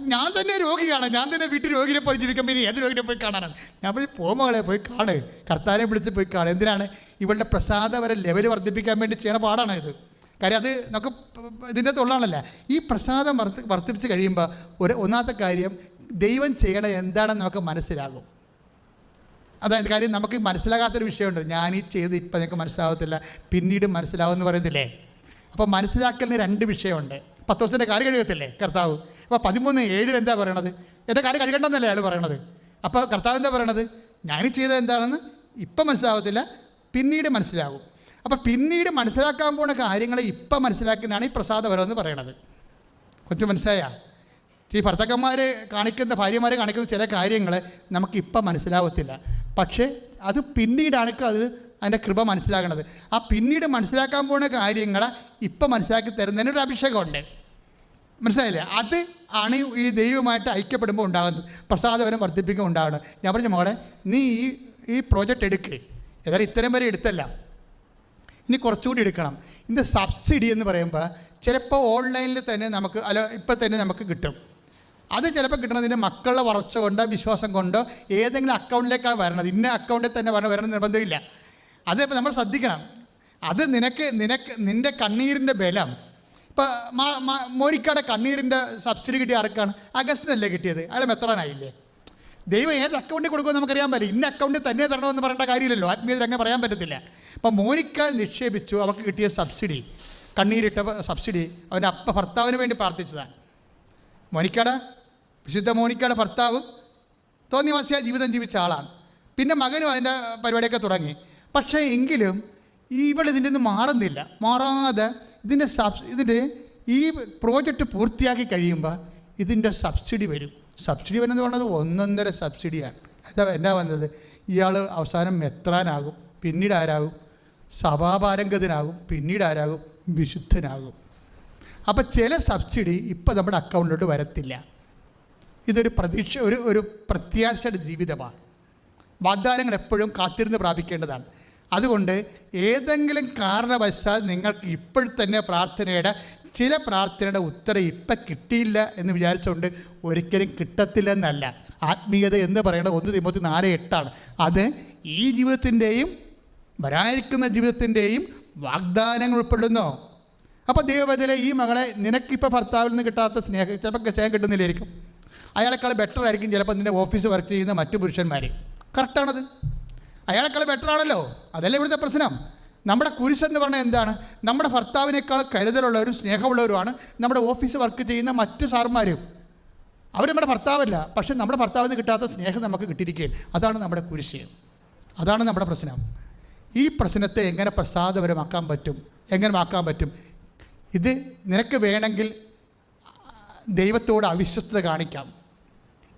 Speaker 1: ഞാൻ തന്നെ രോഗിയാണ്. ഞാൻ തന്നെ വീട്ടിൽ രോഗിനെ പോയി ജീവിക്കുമ്പോൾ ഇനി ഏത് രോഗിനെ പോയി കാണാനാണ്? ഞാൻ പോയി പോമകളെ പോയി കാണ്. കർത്താനെ വിളിച്ച് പോയി കാണും. എന്തിനാണ്? ഇവളുടെ പ്രസാദവരെ ലെവൽ വർദ്ധിപ്പിക്കാൻ വേണ്ടി ചെയ്യണ പാടാണ് ഇത്. കാര്യം അത് നമുക്ക് ഇതിന്റെ തൊള്ളാണല്ല? ഈ പ്രസാദം വർദ്ധ വർദ്ധിപ്പിച്ച് കഴിയുമ്പോൾ ഒരു ഒന്നാമത്തെ കാര്യം ദൈവം ചെയ്യണ എന്താണെന്ന് നമുക്ക് മനസ്സിലാകും. അതായത് കാര്യം നമുക്ക് മനസ്സിലാകാത്തൊരു വിഷയമുണ്ട്. ഞാൻ ഈ ചെയ്ത് ഇപ്പം നിങ്ങൾക്ക് മനസ്സിലാവത്തില്ല. പിന്നീട് മനസ്സിലാവുമെന്ന് പറയുന്നില്ലേ? അപ്പോൾ മനസ്സിലാക്കലിന് രണ്ട് വിഷയമുണ്ട്. പത്ത് ദിവസത്തിന്റെ കാര്യം കഴിയത്തില്ലേ കർത്താവ് അപ്പോൾ പതിമൂന്ന് ഏഴിൽ എന്താ പറയണത്? എന്റെ കാര്യം കഴുകണ്ടെന്നല്ലേ അയാൾ പറയണത്? അപ്പോൾ കർത്താവ് എന്താ പറയണത്? ഞാൻ ചെയ്തത് എന്താണെന്ന് ഇപ്പം മനസ്സിലാവത്തില്ല പിന്നീട് മനസ്സിലാവും അപ്പോൾ പിന്നീട് മനസ്സിലാക്കാൻ പോണ കാര്യങ്ങൾ ഇപ്പം മനസ്സിലാക്കുന്നതാണ് ഈ പ്രസാദപരം എന്ന് പറയണത്. കൊച്ചു മനസ്സിലായ ഈ ഭർത്താക്കന്മാർ കാണിക്കുന്ന ഭാര്യമാർ കാണിക്കുന്ന ചില കാര്യങ്ങൾ നമുക്കിപ്പം മനസ്സിലാവത്തില്ല. പക്ഷേ അത് പിന്നീടാണ് അത് അതിന്റെ കൃപ മനസ്സിലാകണത് ആ പിന്നീട് മനസ്സിലാക്കാൻ പോണ കാര്യങ്ങൾ ഇപ്പം മനസ്സിലാക്കി തരുന്നതിനൊരു അഭിഷേകമുണ്ട്. മനസ്സിലായില്ലേ? അത് ആണ് ഈ ദൈവമായിട്ട് ഐക്യപ്പെടുമ്പോൾ ഉണ്ടാകുന്നത്. പ്രസാദപരം വർദ്ധിപ്പിക്കുമ്പോൾ ഉണ്ടാകുന്നത് ഞാൻ പറഞ്ഞു മോളെ നീ ഈ ഈ പ്രോജക്റ്റ് എടുക്ക്. ഏതായാലും ഇത്തരം വരെ എടുത്തല്ല. ഇനി കുറച്ചുകൂടി എടുക്കണം. ഇതിന്റെ സബ്സിഡി എന്ന് പറയുമ്പോൾ ചിലപ്പോൾ ഓൺലൈനിൽ തന്നെ നമുക്ക് അല്ല ഇപ്പം തന്നെ നമുക്ക് കിട്ടും. അത് ചിലപ്പോൾ കിട്ടണതിന്റെ മക്കളുടെ വളർച്ച കൊണ്ടോ വിശ്വാസം കൊണ്ടോ ഏതെങ്കിലും അക്കൗണ്ടിലേക്കാണ് വരണത്. ഇന്ന അക്കൗണ്ടിൽ തന്നെ വരണം വരണം നിർബന്ധമില്ല. അത് നമ്മൾ ശ്രദ്ധിക്കണം. അത് നിനക്ക് നിനക്ക് നിന്റെ കണ്ണീരിന്റെ ബലം മോരിക്കാടെ കണ്ണീരിന്റെ സബ്സിഡി കിട്ടിയ ആർക്കാണ്? അഗസ്റ്റിനല്ലേ കിട്ടിയത്. അയാൾ മെത്രാനായില്ലേ? ദൈവം ഏത് അക്കൗണ്ടിൽ കൊടുക്കുമെന്ന് നമുക്കറിയാൻ പറ്റില്ല. ഇന്ന അക്കൗണ്ടിൽ തന്നെ തരണമെന്ന് പറയേണ്ട കാര്യമില്ലല്ലോ. ആത്മീയത്തിൽ അങ്ങനെ പറയാൻ പറ്റത്തില്ല. അപ്പം മോനിക്ക നിക്ഷേപിച്ചു അവർക്ക് കിട്ടിയ സബ്സിഡി. കണ്ണീരിട്ട സബ്സിഡി അവന്റെ അപ്പ ഭർത്താവിന് വേണ്ടി പ്രാർത്ഥിച്ചതാണ്. മോനിക്കയുടെ വിശുദ്ധ മോനിക്കയുടെ ഭർത്താവ് തോന്നിവാസിയായ ജീവിതം ജീവിച്ച ആളാണ്. പിന്നെ മകനും അതിന്റെ പരിപാടിയൊക്കെ തുടങ്ങി. പക്ഷേ എങ്കിലും ഇവൾ ഇതിന്റെ നിന്ന് മാറുന്നില്ല. മാറാതെ ഇതിന്റെ സബ് ഇതിന്റെ ഈ പ്രോജക്റ്റ് പൂർത്തിയാക്കി കഴിയുമ്പോൾ ഇതിന്റെ സബ്സിഡി വരും. സബ്സിഡി വരുന്നത് പറഞ്ഞത് ഒന്നൊന്നര സബ്സിഡിയാണ് അതാ എന്നാ വന്നത്? ഇയാൾ അവസാനം മെത്രാനാകും പിന്നീട് ആരാകും? സഭാപാരംഗതനാകും പിന്നീട് ആരാകും? വിശുദ്ധനാകും. അപ്പോൾ ചില സബ്സിഡി ഇപ്പം നമ്മുടെ അക്കൗണ്ടിലോട്ട് വരത്തില്ല. ഇതൊരു പ്രതീക്ഷ ഒരു ഒരു പ്രത്യാശയുടെ ജീവിതമാണ്. വാഗ്ദാനങ്ങൾ എപ്പോഴും കാത്തിരുന്ന് പ്രാപിക്കേണ്ടതാണ്. അതുകൊണ്ട് ഏതെങ്കിലും കാരണവശാൽ നിങ്ങൾക്ക് ഇപ്പോഴത്തന്നെ പ്രാർത്ഥനയുടെ ചില പ്രാർത്ഥനയുടെ ഉത്തരം ഇപ്പം കിട്ടിയില്ല എന്ന് വിചാരിച്ചുകൊണ്ട് ഒരിക്കലും കിട്ടത്തില്ലെന്നല്ല. ആത്മീയത എന്ന് പറയുന്നത് ഒന്ന് തിമ്പത്തി നാല് എട്ടാണ്. അത് ഈ ജീവിതത്തിന്റെയും വരാനിരിക്കുന്ന ജീവിതത്തിന്റെയും വാഗ്ദാനങ്ങൾ ഉൾപ്പെടുന്നു. അപ്പോൾ ദൈവവചന ഈ മകളെ നിനക്കിപ്പോൾ ഭർത്താവിൽ നിന്ന് കിട്ടാത്ത സ്നേഹം ചിലപ്പോൾ സ്നേഹം കിട്ടുന്നില്ലായിരിക്കും. അയാളെക്കാൾ ബെറ്റർ ആയിരിക്കും ചിലപ്പോൾ നിന്റെ ഓഫീസ് വർക്ക് ചെയ്യുന്ന മറ്റു പുരുഷന്മാർ കറക്റ്റാണത് അയാളെക്കാൾ ബെറ്റർ ആണല്ലോ. അതല്ലേ ഇവിടുത്തെ പ്രശ്നം? നമ്മുടെ കുരിശ് എന്ന് പറഞ്ഞാൽ എന്താണ്? നമ്മുടെ ഭർത്താവിനേക്കാൾ കരുതലുള്ളവരും സ്നേഹമുള്ളവരുമാണ് നമ്മുടെ ഓഫീസ് വർക്ക് ചെയ്യുന്ന മറ്റ് സാർമാരും. അവർ നമ്മുടെ ഭർത്താവല്ല പക്ഷെ നമ്മുടെ ഭർത്താവിന് കിട്ടാത്ത സ്നേഹം നമുക്ക് കിട്ടിയിരിക്കുകയും അതാണ് നമ്മുടെ കുരിശ്. അതാണ് നമ്മുടെ പ്രശ്നം. ഈ പ്രശ്നത്തെ എങ്ങനെ പ്രസാദപരമാക്കാൻ പറ്റും? എങ്ങനെ ആക്കാൻ പറ്റും? ഇത് നിനക്ക് വേണമെങ്കിൽ ദൈവത്തോട് അവിശ്വസ്തത കാണിക്കാം.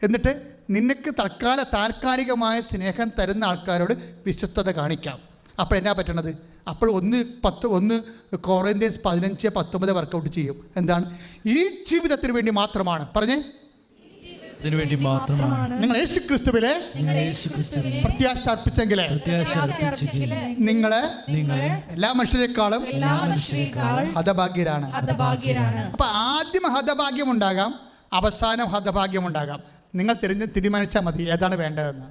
Speaker 1: എന്നിട്ട് നിനക്ക് തൽക്കാല താൽക്കാലികമായ സ്നേഹം തരുന്ന ആൾക്കാരോട് വിശ്വസ്തത കാണിക്കാം. അപ്പോൾ എന്നാ പറ്റണത്? അപ്പോൾ ഒന്ന് പത്ത് ഒന്ന് കോറിയന്ത്യൻസ് പതിനഞ്ച് പത്തൊമ്പത് വർക്കൗട്ട് ചെയ്യും. എന്താണ്? ഈ ജീവിതത്തിന് വേണ്ടി മാത്രമാണ്. പറഞ്ഞേ.
Speaker 2: വേണ്ടി മാത്രമാണ്.
Speaker 1: നിങ്ങൾ യേശു ക്രിസ്തുവിലെ പ്രത്യാശ അർപ്പിച്ചെങ്കിൽ
Speaker 2: പ്രത്യാശ
Speaker 1: നിങ്ങളെ എല്ലാ മനുഷ്യരെക്കാളും ഹതഭാഗ്യരാണ്. അപ്പൊ ആദ്യം ഹതഭാഗ്യം ഉണ്ടാകാം അവസാനം ഹതഭാഗ്യം ഉണ്ടാകാം. നിങ്ങൾ തിരിഞ്ഞ് തീരുമാനിച്ചാൽ മതി ഏതാണ് വേണ്ടതെന്ന്.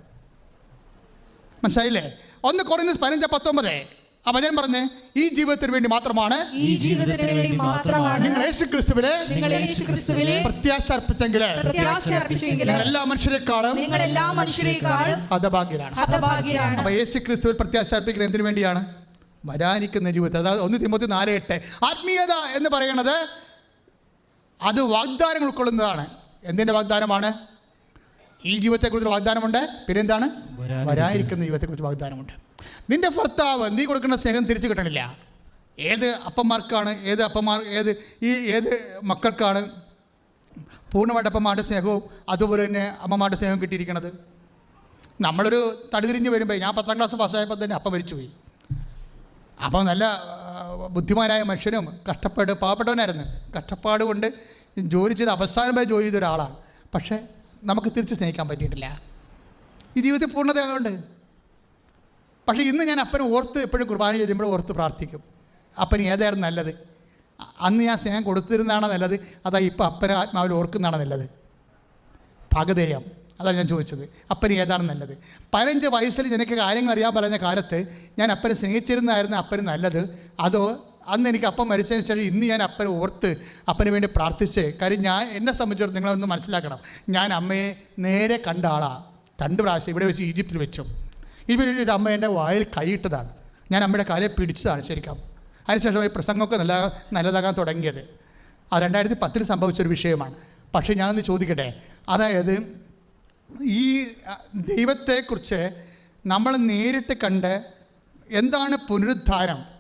Speaker 1: മനസ്സിലായില്ലേ? ഒന്ന് കുറഞ്ഞ പതിനഞ്ച് പത്തൊമ്പത്. ആ വചനം പറഞ്ഞ് ഈ ജീവിതത്തിന് വേണ്ടി മാത്രമാണ്
Speaker 3: ഈ ജീവിതത്തിന് വേണ്ടി മാത്രമാണ്
Speaker 1: നിങ്ങൾ യേശു ക്രിസ്തുവിലെ
Speaker 3: നിങ്ങൾ യേശു ക്രിസ്തുവിലെ
Speaker 1: പ്രത്യാശ അർപ്പിച്ചെങ്കിൽ
Speaker 3: പ്രത്യാശ അർപ്പിച്ചെങ്കിൽ
Speaker 1: എല്ലാ മനുഷ്യരെക്കാളും
Speaker 3: നിങ്ങൾ എല്ലാ മനുഷ്യരെക്കാൾ
Speaker 1: ഹതഭാഗ്യരാണ്.
Speaker 3: ഹതഭാഗ്യരാണ്.
Speaker 1: അപ്പോൾ യേശു ക്രിസ്തുവിൽ പ്രത്യാശ അർപ്പിക്കുന്നത് എന്തിനു വേണ്ടിയാണ്? വരാനിക്കുന്ന ജീവിതത്തിൽ. അതായത് ഒന്ന് തിമ്പത്തി നാല് എട്ട്. ആത്മീയത എന്ന് പറയുന്നത് അത് വാഗ്ദാനം ഉൾക്കൊള്ളുന്നതാണ്. എന്തിന്റെ വാഗ്ദാനമാണ്? ഈ ജീവിതത്തെക്കുറിച്ച് വാഗ്ദാനമുണ്ട്. പിന്നെ
Speaker 2: എന്താണ്
Speaker 1: വരാനിരിക്കുന്ന ജീവിതത്തെക്കുറിച്ച് വാഗ്ദാനമുണ്ട്. നിന്റെ ഭർത്താവ് നീ കൊടുക്കുന്ന സ്നേഹം തിരിച്ചു കിട്ടണില്ല. ഏത് അപ്പന്മാർക്കാണ് ഏത് അപ്പന്മാർ ഏത് ഈ ഏത് മക്കൾക്കാണ് പൂർണമായിട്ട് അപ്പന്മാരുടെ സ്നേഹവും അതുപോലെ തന്നെ അമ്മമാരുടെ സ്നേഹവും കിട്ടിയിരിക്കുന്നത്? നമ്മളൊരു തടിതിരിഞ്ഞ് വരുമ്പോൾ ഞാൻ പത്താം ക്ലാസ് പാസ്സായപ്പോൾ തന്നെ അപ്പം മരിച്ചുപോയി. അപ്പം നല്ല ബുദ്ധിമാനായ മനുഷ്യനും കഷ്ടപ്പെട്ട് പാവപ്പെട്ടവനായിരുന്നു. കഷ്ടപ്പാട് കൊണ്ട് ജോലി ചെയ്ത് അവസാനമായി ജോലി ചെയ്ത ഒരാളാണ് പക്ഷേ നമുക്ക് തിരിച്ച് സ്നേഹിക്കാൻ പറ്റിയിട്ടില്ല. ഈ ജീവിതത്തിൽ പൂർണതയാകുണ്ട് പക്ഷേ ഇന്ന് ഞാൻ അപ്പനെ ഓർത്ത് എപ്പോഴും കുർബാന ചെയ്യുമ്പോൾ ഓർത്ത് പ്രാർത്ഥിക്കും. അപ്പന് ഏതായിരുന്നു നല്ലത്? അന്ന് ഞാൻ സ്നേഹം കൊടുത്തിരുന്നതാണോ നല്ലത്? അതാ ഇപ്പോൾ അപ്പനെ ആത്മാവിൽ ഓർക്കുന്നതാണോ നല്ലത്? ഭാഗധേയം അതാണ് ഞാൻ ചോദിച്ചത്. അപ്പന് ഏതാണ് നല്ലത്? പതിനഞ്ച് വയസ്സിൽ എനിക്ക് കാര്യങ്ങൾ അറിയാൻ പറഞ്ഞ കാലത്ത് ഞാൻ അപ്പനെ സ്നേഹിച്ചിരുന്നായിരുന്നു അപ്പന് നല്ലത്. അതോ അന്ന് എനിക്ക് അപ്പം മരിച്ചതിന് ശേഷം ഇന്ന് ഞാൻ അപ്പനെ ഓർത്ത് അപ്പന് വേണ്ടി പ്രാർത്ഥിച്ച് കാര്യം ഞാൻ എന്നെ സംബന്ധിച്ചിടത്തോളം നിങ്ങളൊന്ന് മനസ്സിലാക്കണം. ഞാൻ അമ്മയെ നേരെ കണ്ട ആളാണ് രണ്ട് പ്രാവശ്യം ഇവിടെ വെച്ച് ഈജിപ്തിൽ വെച്ചു. ഇവിടെ അമ്മ എന്റെ വായിൽ കൈയിട്ടതാണ് ഞാൻ അമ്മയുടെ കാലെ പിടിച്ചതാണ് ശരിക്കും. അതിനുശേഷം ഈ പ്രസംഗമൊക്കെ നല്ല നല്ലതാകാൻ തുടങ്ങിയത്. അത് രണ്ടായിരത്തി പത്തിൽ സംഭവിച്ചൊരു വിഷയമാണ്. പക്ഷേ ഞാനൊന്ന് ചോദിക്കട്ടെ? അതായത് ഈ ദൈവത്തെക്കുറിച്ച് നമ്മൾ നേരിട്ട് കണ്ട് എന്താണ് പുനരുദ്ധാനം?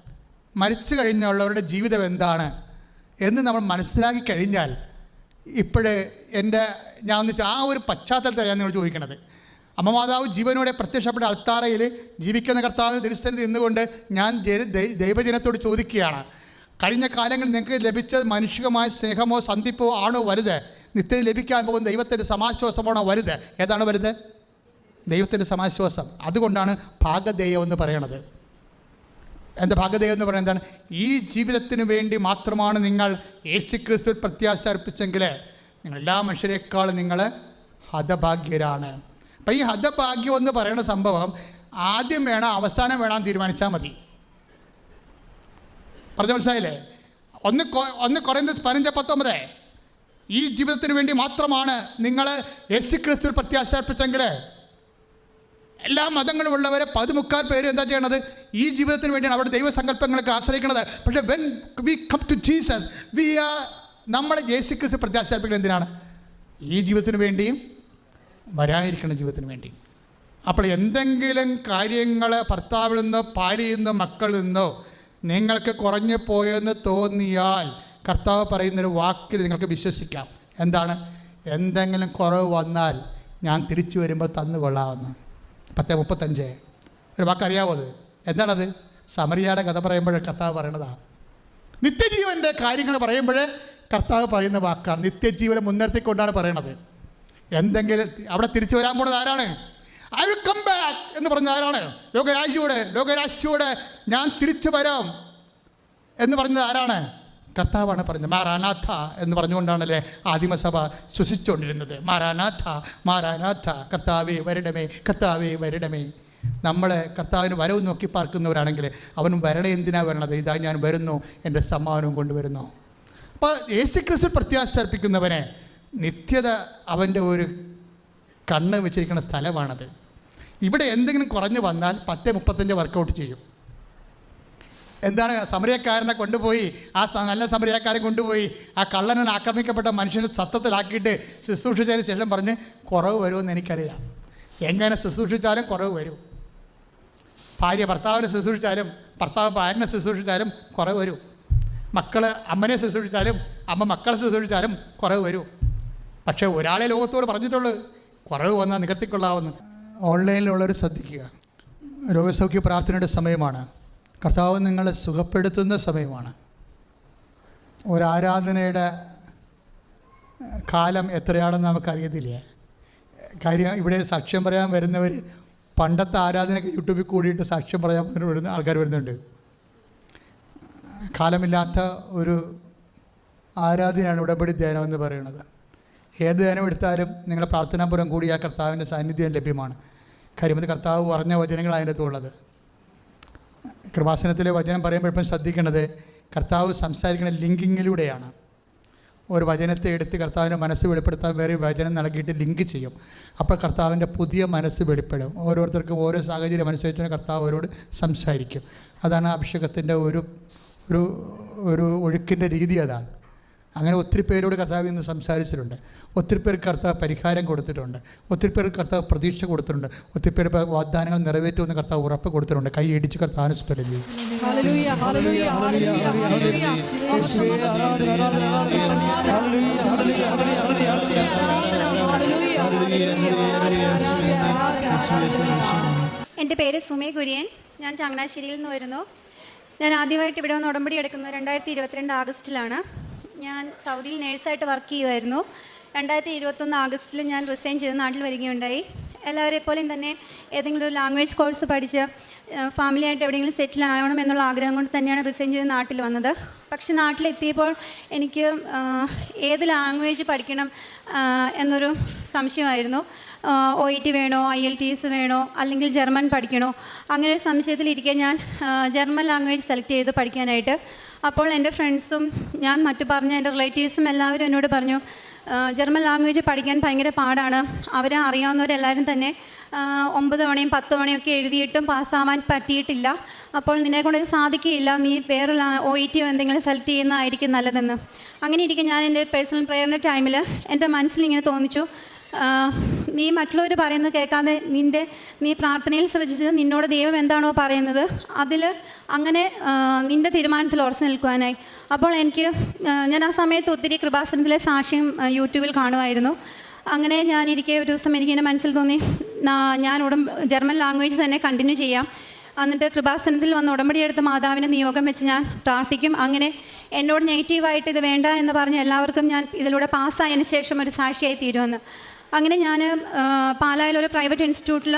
Speaker 1: മരിച്ചു കഴിഞ്ഞുള്ളവരുടെ ജീവിതം എന്താണ് എന്ന് നമ്മൾ മനസ്സിലാക്കി കഴിഞ്ഞാൽ ഇപ്പോഴ് എന്റെ ഞാൻ ഒന്ന് ആ ഒരു പശ്ചാത്തലത്തിലാണ് ഞാൻ നിങ്ങൾ ചോദിക്കണത്. അമ്മമാതാവ് ജീവനോടെ പ്രത്യക്ഷപ്പെട്ട അൾത്താറയിൽ ജീവിക്കുന്ന കർത്താവിന് തിരുസ്ഥലത്ത് നിന്നുകൊണ്ട് ഞാൻ ദൈവജനത്തോട് ചോദിക്കുകയാണ്. കഴിഞ്ഞ കാലങ്ങളിൽ നിങ്ങൾക്ക് ലഭിച്ച മനുഷ്യമായ സ്നേഹമോ സന്ധിപ്പോ ആണോ വലുത്? നിത്യം ലഭിക്കാൻ പോകുന്ന ദൈവത്തിന്റെ സമാശ്വാസമാണോ വലുത്? ഏതാണ് വലുത്? ദൈവത്തിന്റെ സമാശ്വാസം. അതുകൊണ്ടാണ് ഭാഗധേയം എന്ന് പറയണത്. എന്റെ ഭാഗധേയം എന്ന് പറയുന്നത് എന്താണ്? ഈ ജീവിതത്തിന് വേണ്ടി മാത്രമാണ് നിങ്ങൾ യേശു ക്രിസ്തു പ്രത്യാശ അർപ്പിച്ചെങ്കിൽ നിങ്ങൾ എല്ലാ മനുഷ്യരെക്കാളും നിങ്ങൾ ഹതഭാഗ്യരാണ്. അപ്പം ഈ ഹതഭാഗ്യം എന്ന് പറയുന്ന സംഭവം ആദ്യം വേണം അവസാനം വേണം തീരുമാനിച്ചാൽ മതി. പറഞ്ഞ മനസ്സിലായില്ലേ? ഒന്ന് ഒന്ന് കുറയുന്നത് പതിനഞ്ച് പത്തൊമ്പത്. ഈ ജീവിതത്തിന് വേണ്ടി മാത്രമാണ് നിങ്ങൾ യേശു ക്രിസ്തു പ്രത്യാശ അർപ്പിച്ചെങ്കിൽ എല്ലാ മതങ്ങളുമുള്ളവരെ പതിമുക്കാൽ പേര് എന്താ ചെയ്യണത്? ഈ ജീവിതത്തിന് വേണ്ടിയാണ് അവിടെ ദൈവസങ്കല്പങ്ങൾക്ക് ആശ്രയിക്കുന്നത്. പക്ഷേ when we come to Jesus we are നമ്മുടെ യേശു ക്രിസ്തു പ്രത്യാശാർപ്പിക്കുന്നത് എന്തിനാണ്? ഈ ജീവിതത്തിന് വേണ്ടിയും വരാനിരിക്കുന്ന ജീവിതത്തിന് വേണ്ടിയും. അപ്പോൾ എന്തെങ്കിലും കാര്യങ്ങൾ ഭർത്താവിൽ നിന്നോ ഭാര്യയിൽ നിന്നോ മക്കളിൽ നിന്നോ നിങ്ങൾക്ക് കുറഞ്ഞു പോയെന്ന് തോന്നിയാൽ കർത്താവ് പറയുന്നൊരു വാക്കിൽ നിങ്ങൾക്ക് വിശ്വസിക്കാം. എന്താണ്? എന്തെങ്കിലും കുറവ് വന്നാൽ ഞാൻ തിരിച്ചു വരുമ്പോൾ തന്നു കൊള്ളാമെന്ന് പത്ത് മുപ്പത്തഞ്ച്. ഒരു വാക്കറിയാവോ അത്? എന്താണത്? സമരിയാടെ കഥ പറയുമ്പോൾ കർത്താവ് പറയണതാണ് നിത്യജീവന്റെ കാര്യങ്ങൾ പറയുമ്പോൾ കർത്താവ് പറയുന്ന വാക്കാണ്. നിത്യജീവനെ മുൻനിർത്തിക്കൊണ്ടാണ് പറയണത്. എന്തെങ്കിലും അവിടെ തിരിച്ചു വരാൻ പോണത് ആരാണ്? ഐ കം ബാക്ക് എന്ന് പറഞ്ഞ ആരാണ്? ലോകരാശിയോട് ലോകരാശിയോട് ഞാൻ തിരിച്ചു വരാം എന്ന് പറഞ്ഞത് ആരാണ്? കർത്താവാണ് പറഞ്ഞത് മാറാനാഥ എന്ന് പറഞ്ഞുകൊണ്ടാണല്ലേ ആദിമസഭ ശ്വസിച്ചുകൊണ്ടിരുന്നത്. മാറാനാഥ മാറാനാഥ കർത്താവേ വരണമേ കർത്താവേ വരണമേ. നമ്മൾ കർത്താവിന് വരവ് നോക്കി പാർക്കുന്നവരാണെങ്കിൽ അവൻ വരണേ എന്തിനാ വരണത്? ഇതാ ഞാൻ വരുന്നു എന്റെ സമ്മാനവും കൊണ്ടുവരുന്നു. അപ്പോൾ യേശു ക്രിസ്തു പ്രത്യാശ അർപ്പിക്കുന്നവനെ നിത്യത അവന്റെ ഒരു കണ്ണ് വെച്ചിരിക്കുന്ന സ്ഥലമാണത്. ഇവിടെ എന്തെങ്കിലും കുറഞ്ഞു വന്നാൽ പത്ത് മുപ്പത്തഞ്ച് വർക്കൗട്ട് ചെയ്യും. എന്താണ് സമരക്കാരനെ കൊണ്ടുപോയി? ആ നല്ല സമരക്കാരൻ കൊണ്ടുപോയി. ആ കള്ളനെ ആക്രമിക്കപ്പെട്ട മനുഷ്യനെ സത്തത്തിലാക്കിയിട്ട് ശുശ്രൂഷിച്ചതിന് ശേഷം പറഞ്ഞ് കുറവ് വരുമെന്ന് എനിക്കറിയാം. എങ്ങനെ ശുശ്രൂഷിച്ചാലും കുറവ് വരും. ഭാര്യ ഭർത്താവിനെ ശുശ്രൂഷിച്ചാലും ഭർത്താവ് ഭാര്യനെ ശുശ്രൂഷിച്ചാലും കുറവ് വരും. മക്കൾ അമ്മനെ ശുശ്രൂഷിച്ചാലും അമ്മ മക്കളെ ശുശ്രൂഷിച്ചാലും കുറവ് വരും. പക്ഷേ ഒരാളെ ലോകത്തോട് പറഞ്ഞിട്ടുള്ളൂ കുറവ് വന്നാൽ നികത്തിക്കൊള്ളാവുന്നു ഓൺലൈനിലുള്ളവർ ശ്രദ്ധിക്കുക. രോഗസൗഖ്യ പ്രാർത്ഥനയുടെ സമയമാണ്. കർത്താവ് നിങ്ങളെ സുഖപ്പെടുത്തുന്ന സമയമാണ്. ഒരാരാധനയുടെ കാലം എത്രയാണെന്ന് നമുക്കറിയത്തില്ല? കാര്യം ഇവിടെ സാക്ഷ്യം പറയാൻ വരുന്നവർ പണ്ടത്തെ ആരാധനയൊക്കെ യൂട്യൂബിൽ കൂടിയിട്ട് സാക്ഷ്യം പറയാൻ വരുന്ന ആൾക്കാർ വരുന്നുണ്ട്. കാലമില്ലാത്ത ഒരു ആരാധനയാണ് ഉടമ്പടി ധ്യാനം എന്ന് പറയുന്നത്. ഏത് ധ്യാനം എടുത്താലും നിങ്ങളുടെ പ്രാർത്ഥനാപുരം കൂടി ആ കർത്താവിന്റെ സാന്നിധ്യം ലഭ്യമാണ്. കാര്യം കർത്താവ് പറഞ്ഞ വചനങ്ങൾ അതിന്റെ അകത്തുള്ളത്. കൃപാസനത്തിലെ വചനം പറയുമ്പോഴപ്പം ശ്രദ്ധിക്കേണ്ടത് കർത്താവ് സംസാരിക്കുന്ന ലിങ്കിങ്ങിലൂടെയാണ്. ഒരു വചനത്തെ എടുത്ത് കർത്താവിന്റെ മനസ്സ് വെളിപ്പെടുത്താൻ വേറെ വചനം നൽകിയിട്ട് ലിങ്ക് ചെയ്യും. അപ്പോൾ കർത്താവിന്റെ പുതിയ മനസ്സ് വെളിപ്പെടും. ഓരോരുത്തർക്കും ഓരോ സാഹചര്യം അനുസരിച്ച് കർത്താവ് അവരോട് സംസാരിക്കും. അതാണ് അഭിഷേകത്തിന്റെ ഒരു ഒരു ഒരു ഒഴുക്കിന്റെ രീതി അതാണ്. അങ്ങനെ ഒത്തിരി പേരോട് കർത്താവ് ഇന്ന് സംസാരിച്ചിട്ടുണ്ട്. ഒത്തിരി പേർക്ക് കർത്താവ് പരിഹാരം കൊടുത്തിട്ടുണ്ട്. ഒത്തിരി പേർക്ക് കർത്താവ് പ്രതീക്ഷ കൊടുത്തിട്ടുണ്ട്. ഒത്തിരി പേര് വാഗ്ദാനങ്ങൾ നിറവേറ്റുമെന്ന് കർത്താവ് ഉറപ്പ് കൊടുത്തിട്ടുണ്ട്. കൈ ഇടിച്ച് കർത്താവിന്
Speaker 4: എന്റെ പേര് സുമേ കുര്യൻ. ഞാൻ ചങ്ങനാശ്ശേരിയിൽ നിന്ന് വരുന്നു. ഞാൻ ആദ്യമായിട്ട് ഇവിടെ വന്ന് ഉടമ്പടി എടുക്കുന്നത് രണ്ടായിരത്തി ഇരുപത്തിരണ്ട് ആഗസ്റ്റിലാണ്. ഞാൻ സൗദിയിൽ നേഴ്സായിട്ട് വർക്ക് ചെയ്യുമായിരുന്നു. രണ്ടായിരത്തി ഇരുപത്തൊന്ന് ആഗസ്റ്റിൽ ഞാൻ റിസൈൻ ചെയ്ത് നാട്ടിൽ വരികയുണ്ടായി. എല്ലാവരെ പോലെയും തന്നെ ഏതെങ്കിലും ഒരു ലാംഗ്വേജ് കോഴ്സ് പഠിച്ച് ഫാമിലിയായിട്ട് എവിടെയെങ്കിലും സെറ്റിൽ ആവണം എന്നുള്ള ആഗ്രഹം കൊണ്ട് തന്നെയാണ് റിസൈൻ ചെയ്ത് നാട്ടിൽ വന്നത്. പക്ഷെ നാട്ടിലെത്തിയപ്പോൾ എനിക്ക് ഏത് ലാംഗ്വേജ് പഠിക്കണം എന്നൊരു സംശയമായിരുന്നു. ഒ ഇ ടി വേണോ ഐ എൽ ടി എസ് വേണോ അല്ലെങ്കിൽ ജർമ്മൻ പഠിക്കണോ? അങ്ങനെ സംശയത്തിലിരിക്കെ ഞാൻ ജർമ്മൻ ലാംഗ്വേജ് സെലക്ട് ചെയ്ത് പഠിക്കാനായിട്ട്. അപ്പോൾ എന്റെ ഫ്രണ്ട്സും ഞാൻ മറ്റു പറഞ്ഞ എന്റെ റിലേറ്റീവ്സും എല്ലാവരും എന്നോട് പറഞ്ഞു ജർമ്മൻ ലാംഗ്വേജ് പഠിക്കാൻ ഭയങ്കര പാടാണ്. അവരെ അറിയാവുന്നവരെല്ലാവരും തന്നെ ഒമ്പത് തവണയും പത്ത് ഒക്കെ എഴുതിയിട്ടും പാസ്സാവാൻ പറ്റിയിട്ടില്ല. അപ്പോൾ നിന്നെ ഇത് സാധിക്കുകയില്ല. നീ വേറെ ഒ ഇ ടി എന്തെങ്കിലും സെലക്ട് ചെയ്യുന്നതായിരിക്കും നല്ലതെന്ന്. അങ്ങനെ ഇരിക്കും ഞാൻ എന്റെ പേഴ്സണൽ പ്രെയറിന്റെ ടൈമിൽ എന്റെ മനസ്സിൽ ഇങ്ങനെ തോന്നിച്ചു നീ മറ്റുള്ളവർ പറയുന്നത് കേൾക്കാതെ നിന്റെ നീ പ്രാർത്ഥനയിൽ ശ്രദ്ധിച്ചത് നിന്നോട് ദൈവം എന്താണോ പറയുന്നത് അതിൽ അങ്ങനെ നിന്റെ തീരുമാനത്തിൽ ഉറച്ചു നിൽക്കുവാനായി. അപ്പോൾ എനിക്ക് ഞാൻ ആ സമയത്ത് ഒത്തിരി കൃപാസനത്തിലെ സാക്ഷ്യം യൂട്യൂബിൽ കാണുമായിരുന്നു. അങ്ങനെ ഞാനിരിക്കെ ഒരു ദിവസം എനിക്കിങ്ങനെ മനസ്സിൽ തോന്നി ഞാൻ ഉടൻ ജർമ്മൻ ലാംഗ്വേജ് തന്നെ കണ്ടിന്യൂ ചെയ്യാം. എന്നിട്ട് കൃപാസനത്തിൽ വന്ന് ഉടമ്പടി എടുത്ത് മാതാവിനെ നിയോഗം വെച്ച് ഞാൻ പ്രാർത്ഥിക്കും. അങ്ങനെ എന്നോട് നെഗറ്റീവായിട്ട് ഇത് വേണ്ട എന്ന് പറഞ്ഞ് എല്ലാവർക്കും ഞാൻ ഇതിലൂടെ പാസ്സായതിനു ശേഷം ഒരു സാക്ഷിയായി തീരുമെന്ന്. അങ്ങനെ ഞാൻ പാലായിൽ ഒരു പ്രൈവറ്റ് ഇൻസ്റ്റിറ്റ്യൂട്ടിൽ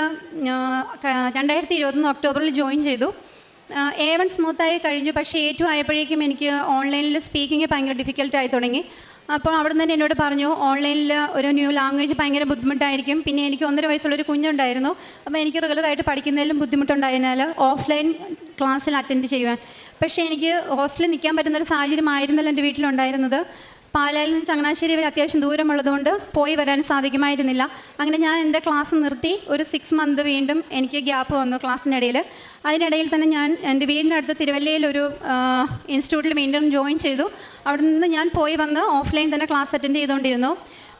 Speaker 4: രണ്ടായിരത്തി ഇരുപത്തൊന്ന് ഒക്ടോബറിൽ ജോയിൻ ചെയ്തു. എ വൺ സ്മൂത്തായി കഴിഞ്ഞു. പക്ഷേ എ ടു ആയപ്പോഴേക്കും എനിക്ക് ഓൺലൈനിൽ സ്പീക്കിംഗ് ഭയങ്കര ഡിഫിക്കൽട്ടായി തുടങ്ങി. അപ്പോൾ അവിടെ നിന്ന് എന്നോട് പറഞ്ഞു ഓൺലൈനിൽ ഒരു ന്യൂ ലാംഗ്വേജ് ഭയങ്കര ബുദ്ധിമുട്ടായിരിക്കും. പിന്നെ എനിക്ക് ഒന്നര വയസ്സുള്ളൊരു കുഞ്ഞുണ്ടായിരുന്നു. അപ്പോൾ എനിക്ക് റെഗുലറായിട്ട് പഠിക്കുന്നതിലും ബുദ്ധിമുട്ടുണ്ടായതിനാൽ ഓഫ്ലൈൻ ക്ലാസ്സിൽ അറ്റൻഡ് ചെയ്യുവാൻ. പക്ഷേ എനിക്ക് ഹോസ്റ്റലിൽ നിൽക്കാൻ പറ്റുന്നൊരു സാഹചര്യമായിരുന്നല്ലോ എന്റെ വീട്ടിലുണ്ടായിരുന്നത്. പാലായിൽ നിന്ന് ചങ്ങനാശ്ശേരി വരെ അത്യാവശ്യം ദൂരമുള്ളതുകൊണ്ട് പോയി വരാൻ സാധിക്കുമായിരുന്നില്ല. അങ്ങനെ ഞാൻ എന്റെ ക്ലാസ് നിർത്തി. ഒരു സിക്സ് മന്ത് വീണ്ടും എനിക്ക് ഗ്യാപ്പ് വന്നു ക്ലാസ്സിനിടയിൽ അതിനിടയിൽ തന്നെ ഞാൻ എന്റെ വീടിന്റെ അടുത്ത് തിരുവല്ലയിൽ ഒരു ഇൻസ്റ്റിറ്റ്യൂട്ടിൽ വീണ്ടും ജോയിൻ ചെയ്തു. അവിടെ നിന്ന് ഞാൻ പോയി വന്ന് ഓഫ്ലൈൻ തന്നെ ക്ലാസ് അറ്റൻഡ് ചെയ്തുകൊണ്ടിരുന്നു.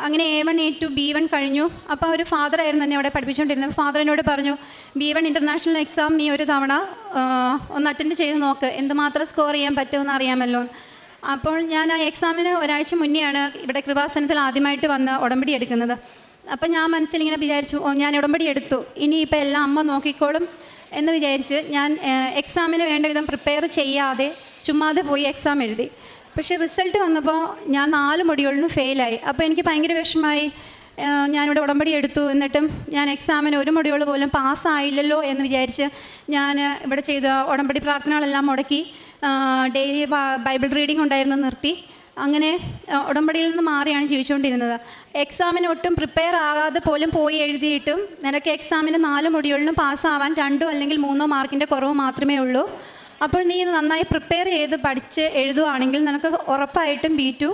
Speaker 4: അങ്ങനെ A one A two B one കഴിഞ്ഞു. അപ്പോൾ ഒരു ഫാദർ ആയിരുന്നു എന്നെ അവിടെ പഠിപ്പിച്ചുകൊണ്ടിരുന്നത്. ഫാദർ എന്നോട് പറഞ്ഞു ബി വൺ ഇന്റർനാഷണൽ എക്സാം നീ ഒരു തവണ ഒന്ന് അറ്റൻഡ് ചെയ്ത് നോക്ക്. എന്തുമാത്രം സ്കോർ ചെയ്യാൻ പറ്റുമെന്ന് അറിയാമല്ലോ. അപ്പോൾ ഞാൻ ആ എക്സാമിന് ഒരാഴ്ച മുന്നെയാണ് ഇവിടെ കൃപാസനത്തിൽ ആദ്യമായിട്ട് വന്ന് ഉടമ്പടി എടുക്കുന്നത്. അപ്പം ഞാൻ മനസ്സിലിങ്ങനെ വിചാരിച്ചു ഓ ഞാൻ ഉടമ്പടി എടുത്തു. ഇനിയിപ്പോൾ എല്ലാം അമ്മ നോക്കിക്കോളും എന്ന് വിചാരിച്ച് ഞാൻ എക്സാമിന് വേണ്ട വിധം പ്രിപ്പയർ ചെയ്യാതെ ചുമ്മാതെ പോയി എക്സാം എഴുതി. പക്ഷേ റിസൾട്ട് വന്നപ്പോൾ ഞാൻ നാല് മൊഡ്യൂളിനും ഫെയിലായി അപ്പോൾ എനിക്ക് ഭയങ്കര വിഷമമായി ഞാനിവിടെ ഉടമ്പടി എടുത്തു. എന്നിട്ടും ഞാൻ എക്സാമിന് ഒരു മൊഡ്യൂൾ പോലും പാസ്സായില്ലല്ലോ എന്ന് വിചാരിച്ച് ഞാൻ ഇവിടെ ചെയ്ത ഉടമ്പടി പ്രാർത്ഥനകളെല്ലാം മുടക്കി. ഡെയിലി ബൈബിൾ റീഡിംഗ് ഉണ്ടായിരുന്നു നിർത്തി. അങ്ങനെ ഉടമ്പടിയിൽ നിന്ന് മാറിയാണ് ജീവിച്ചുകൊണ്ടിരുന്നത്. എക്സാമിന് ഒട്ടും പ്രിപ്പയർ ആകാതെ പോലും പോയി എഴുതിയിട്ടും നിനക്ക് എക്സാമിന് നാല് മൊഡ്യൂളിനും പാസ്സാവാൻ രണ്ടോ അല്ലെങ്കിൽ മൂന്നോ മാർക്കിന്റെ കുറവ് മാത്രമേ ഉള്ളൂ. അപ്പോൾ നീ ഇത് നന്നായി പ്രിപ്പയർ ചെയ്ത് പഠിച്ച് എഴുതുവാണെങ്കിൽ നിനക്ക് ഉറപ്പായിട്ടും ബി ടു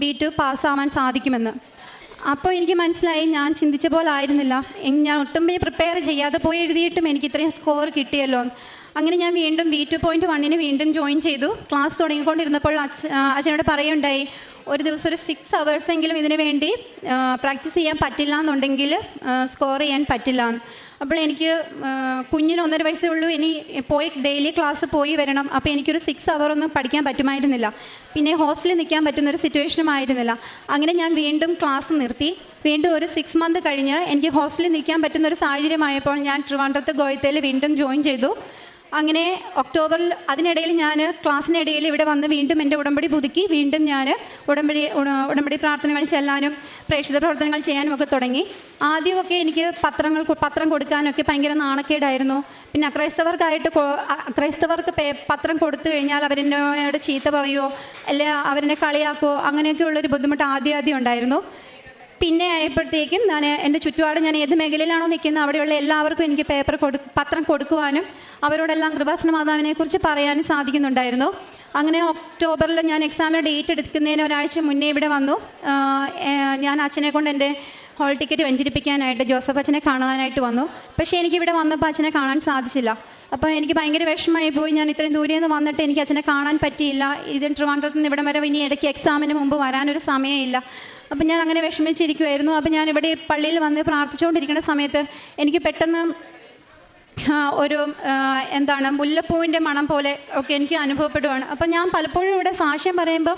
Speaker 4: ബി ടു പാസ്സാവാൻ സാധിക്കുമെന്ന്. അപ്പോൾ എനിക്ക് മനസ്സിലായി ഞാൻ ചിന്തിച്ച പോലെ ആയിരുന്നില്ല. ഞാൻ ഒട്ടും പ്രിപ്പയർ ചെയ്യാതെ പോയി എഴുതിയിട്ടും എനിക്ക് ഇത്രയും സ്കോർ കിട്ടിയല്ലോ. അങ്ങനെ ഞാൻ വീണ്ടും വി ടു പോയിന്റ് വണ്ണിന് വീണ്ടും ജോയിൻ ചെയ്തു. ക്ലാസ് തുടങ്ങിക്കൊണ്ടിരുന്നപ്പോൾ അച്ഛ അച്ഛനോട് പറയുണ്ടായി ഒരു ദിവസം ഒരു സിക്സ് എങ്കിലും ഇതിനു വേണ്ടി പ്രാക്ടീസ് ചെയ്യാൻ പറ്റില്ല എന്നുണ്ടെങ്കിൽ സ്കോർ ചെയ്യാൻ പറ്റില്ല അപ്പോൾ എനിക്ക് കുഞ്ഞിന് ഒന്നര വയസ്സേ ഉള്ളൂ ഇനി പോയി ഡെയിലി ക്ലാസ് പോയി വരണം. അപ്പോൾ എനിക്കൊരു സിക്സ് അവർ ഒന്നും പഠിക്കാൻ പറ്റുമായിരുന്നില്ല. പിന്നെ ഹോസ്റ്റലിൽ നിൽക്കാൻ പറ്റുന്ന ഒരു സിറ്റുവേഷനും ആയിരുന്നില്ല. അങ്ങനെ ഞാൻ വീണ്ടും ക്ലാസ് നിർത്തി. വീണ്ടും ഒരു സിക്സ് മന്ത് കഴിഞ്ഞ് എനിക്ക് ഹോസ്റ്റലിൽ നിൽക്കാൻ പറ്റുന്ന ഒരു സാഹചര്യമായപ്പോൾ ഞാൻ ട്രിവാൻഡ്രത്ത് ഗോയത്തയിൽ വീണ്ടും ജോയിൻ ചെയ്തു. അങ്ങനെ ഒക്ടോബറിൽ അതിനിടയിൽ ഞാൻ ക്ലാസ്സിനിടയിൽ ഇവിടെ വന്ന് വീണ്ടും എന്റെ ഉടമ്പടി പുതുക്കി വീണ്ടും ഞാൻ ഉടമ്പടി ഉടമ്പടി പ്രാർത്ഥനകൾ ചെല്ലാനും പ്രേക്ഷിത പ്രവർത്തനങ്ങൾ ചെയ്യാനും ഒക്കെ തുടങ്ങി. ആദ്യമൊക്കെ എനിക്ക് പത്രങ്ങൾ പത്രം കൊടുക്കാനൊക്കെ ഭയങ്കര നാണക്കേടായിരുന്നു. പിന്നെ അക്രൈസ്തവർക്കായിട്ട് അക്രൈസ്തവർക്ക് പത്രം കൊടുത്തു കഴിഞ്ഞാൽ അവരെന്നോട് ചീത്ത പറയുമോ അല്ലെ അവരെന്നെ കളിയാക്കുമോ അങ്ങനെയൊക്കെയുള്ളൊരു ബുദ്ധിമുട്ട് ആദ്യം ആദ്യം ഉണ്ടായിരുന്നു. പിന്നെ ആയപ്പോഴത്തേക്കും ഞാൻ എന്റെ ചുറ്റുപാട് ഞാൻ ഏത് മേഖലയിലാണോ നിൽക്കുന്നത് അവിടെയുള്ള എല്ലാവർക്കും എനിക്ക് പേപ്പർ കൊടു പത്രം കൊടുക്കുവാനും അവരോടെല്ലാം കൃപാസന മാതാവിനെക്കുറിച്ച് പറയാനും സാധിക്കുന്നുണ്ടായിരുന്നു. അങ്ങനെ ഒക്ടോബറിൽ ഞാൻ എക്സാമിന് ഡേറ്റ് എടുക്കുന്നതിന് ഒരാഴ്ച മുന്നേ ഇവിടെ വന്നു. ഞാൻ അച്ഛനെ കൊണ്ട് എന്റെ ഹോൾ ടിക്കറ്റ് വെഞ്ചരിപ്പിക്കാനായിട്ട് ജോസഫ് അച്ഛനെ കാണാനായിട്ട് വന്നു. പക്ഷേ എനിക്കിവിടെ വന്നപ്പോൾ അച്ഛനെ കാണാൻ സാധിച്ചില്ല. അപ്പോൾ എനിക്ക് ഭയങ്കര വിഷമമായി പോയി. ഞാൻ ഇത്രയും ദൂരെ നിന്ന് വന്നിട്ട് എനിക്ക് അച്ഛനെ കാണാൻ പറ്റിയില്ല. ഇത് ട്രിവാൻഡ്രത്ത് നിന്ന് ഇവിടം വരെ ഇനി ഇടയ്ക്ക് എക്സാമിന് മുമ്പ് വരാനൊരു സമയമില്ല. അപ്പം ഞാൻ അങ്ങനെ വിഷമിച്ചിരിക്കുമായിരുന്നു അപ്പം ഞാൻ ഇവിടെ പള്ളിയിൽ വന്ന് പ്രാർത്ഥിച്ചുകൊണ്ടിരിക്കുന്ന സമയത്ത് എനിക്ക് പെട്ടെന്ന് ഒരു എന്താണ് മുല്ലപ്പൂവിന്റെ മണം പോലെ ഒക്കെ എനിക്ക് അനുഭവപ്പെടുവാണ്. അപ്പം ഞാൻ പലപ്പോഴും ഇവിടെ സാക്ഷ്യം പറയുമ്പോൾ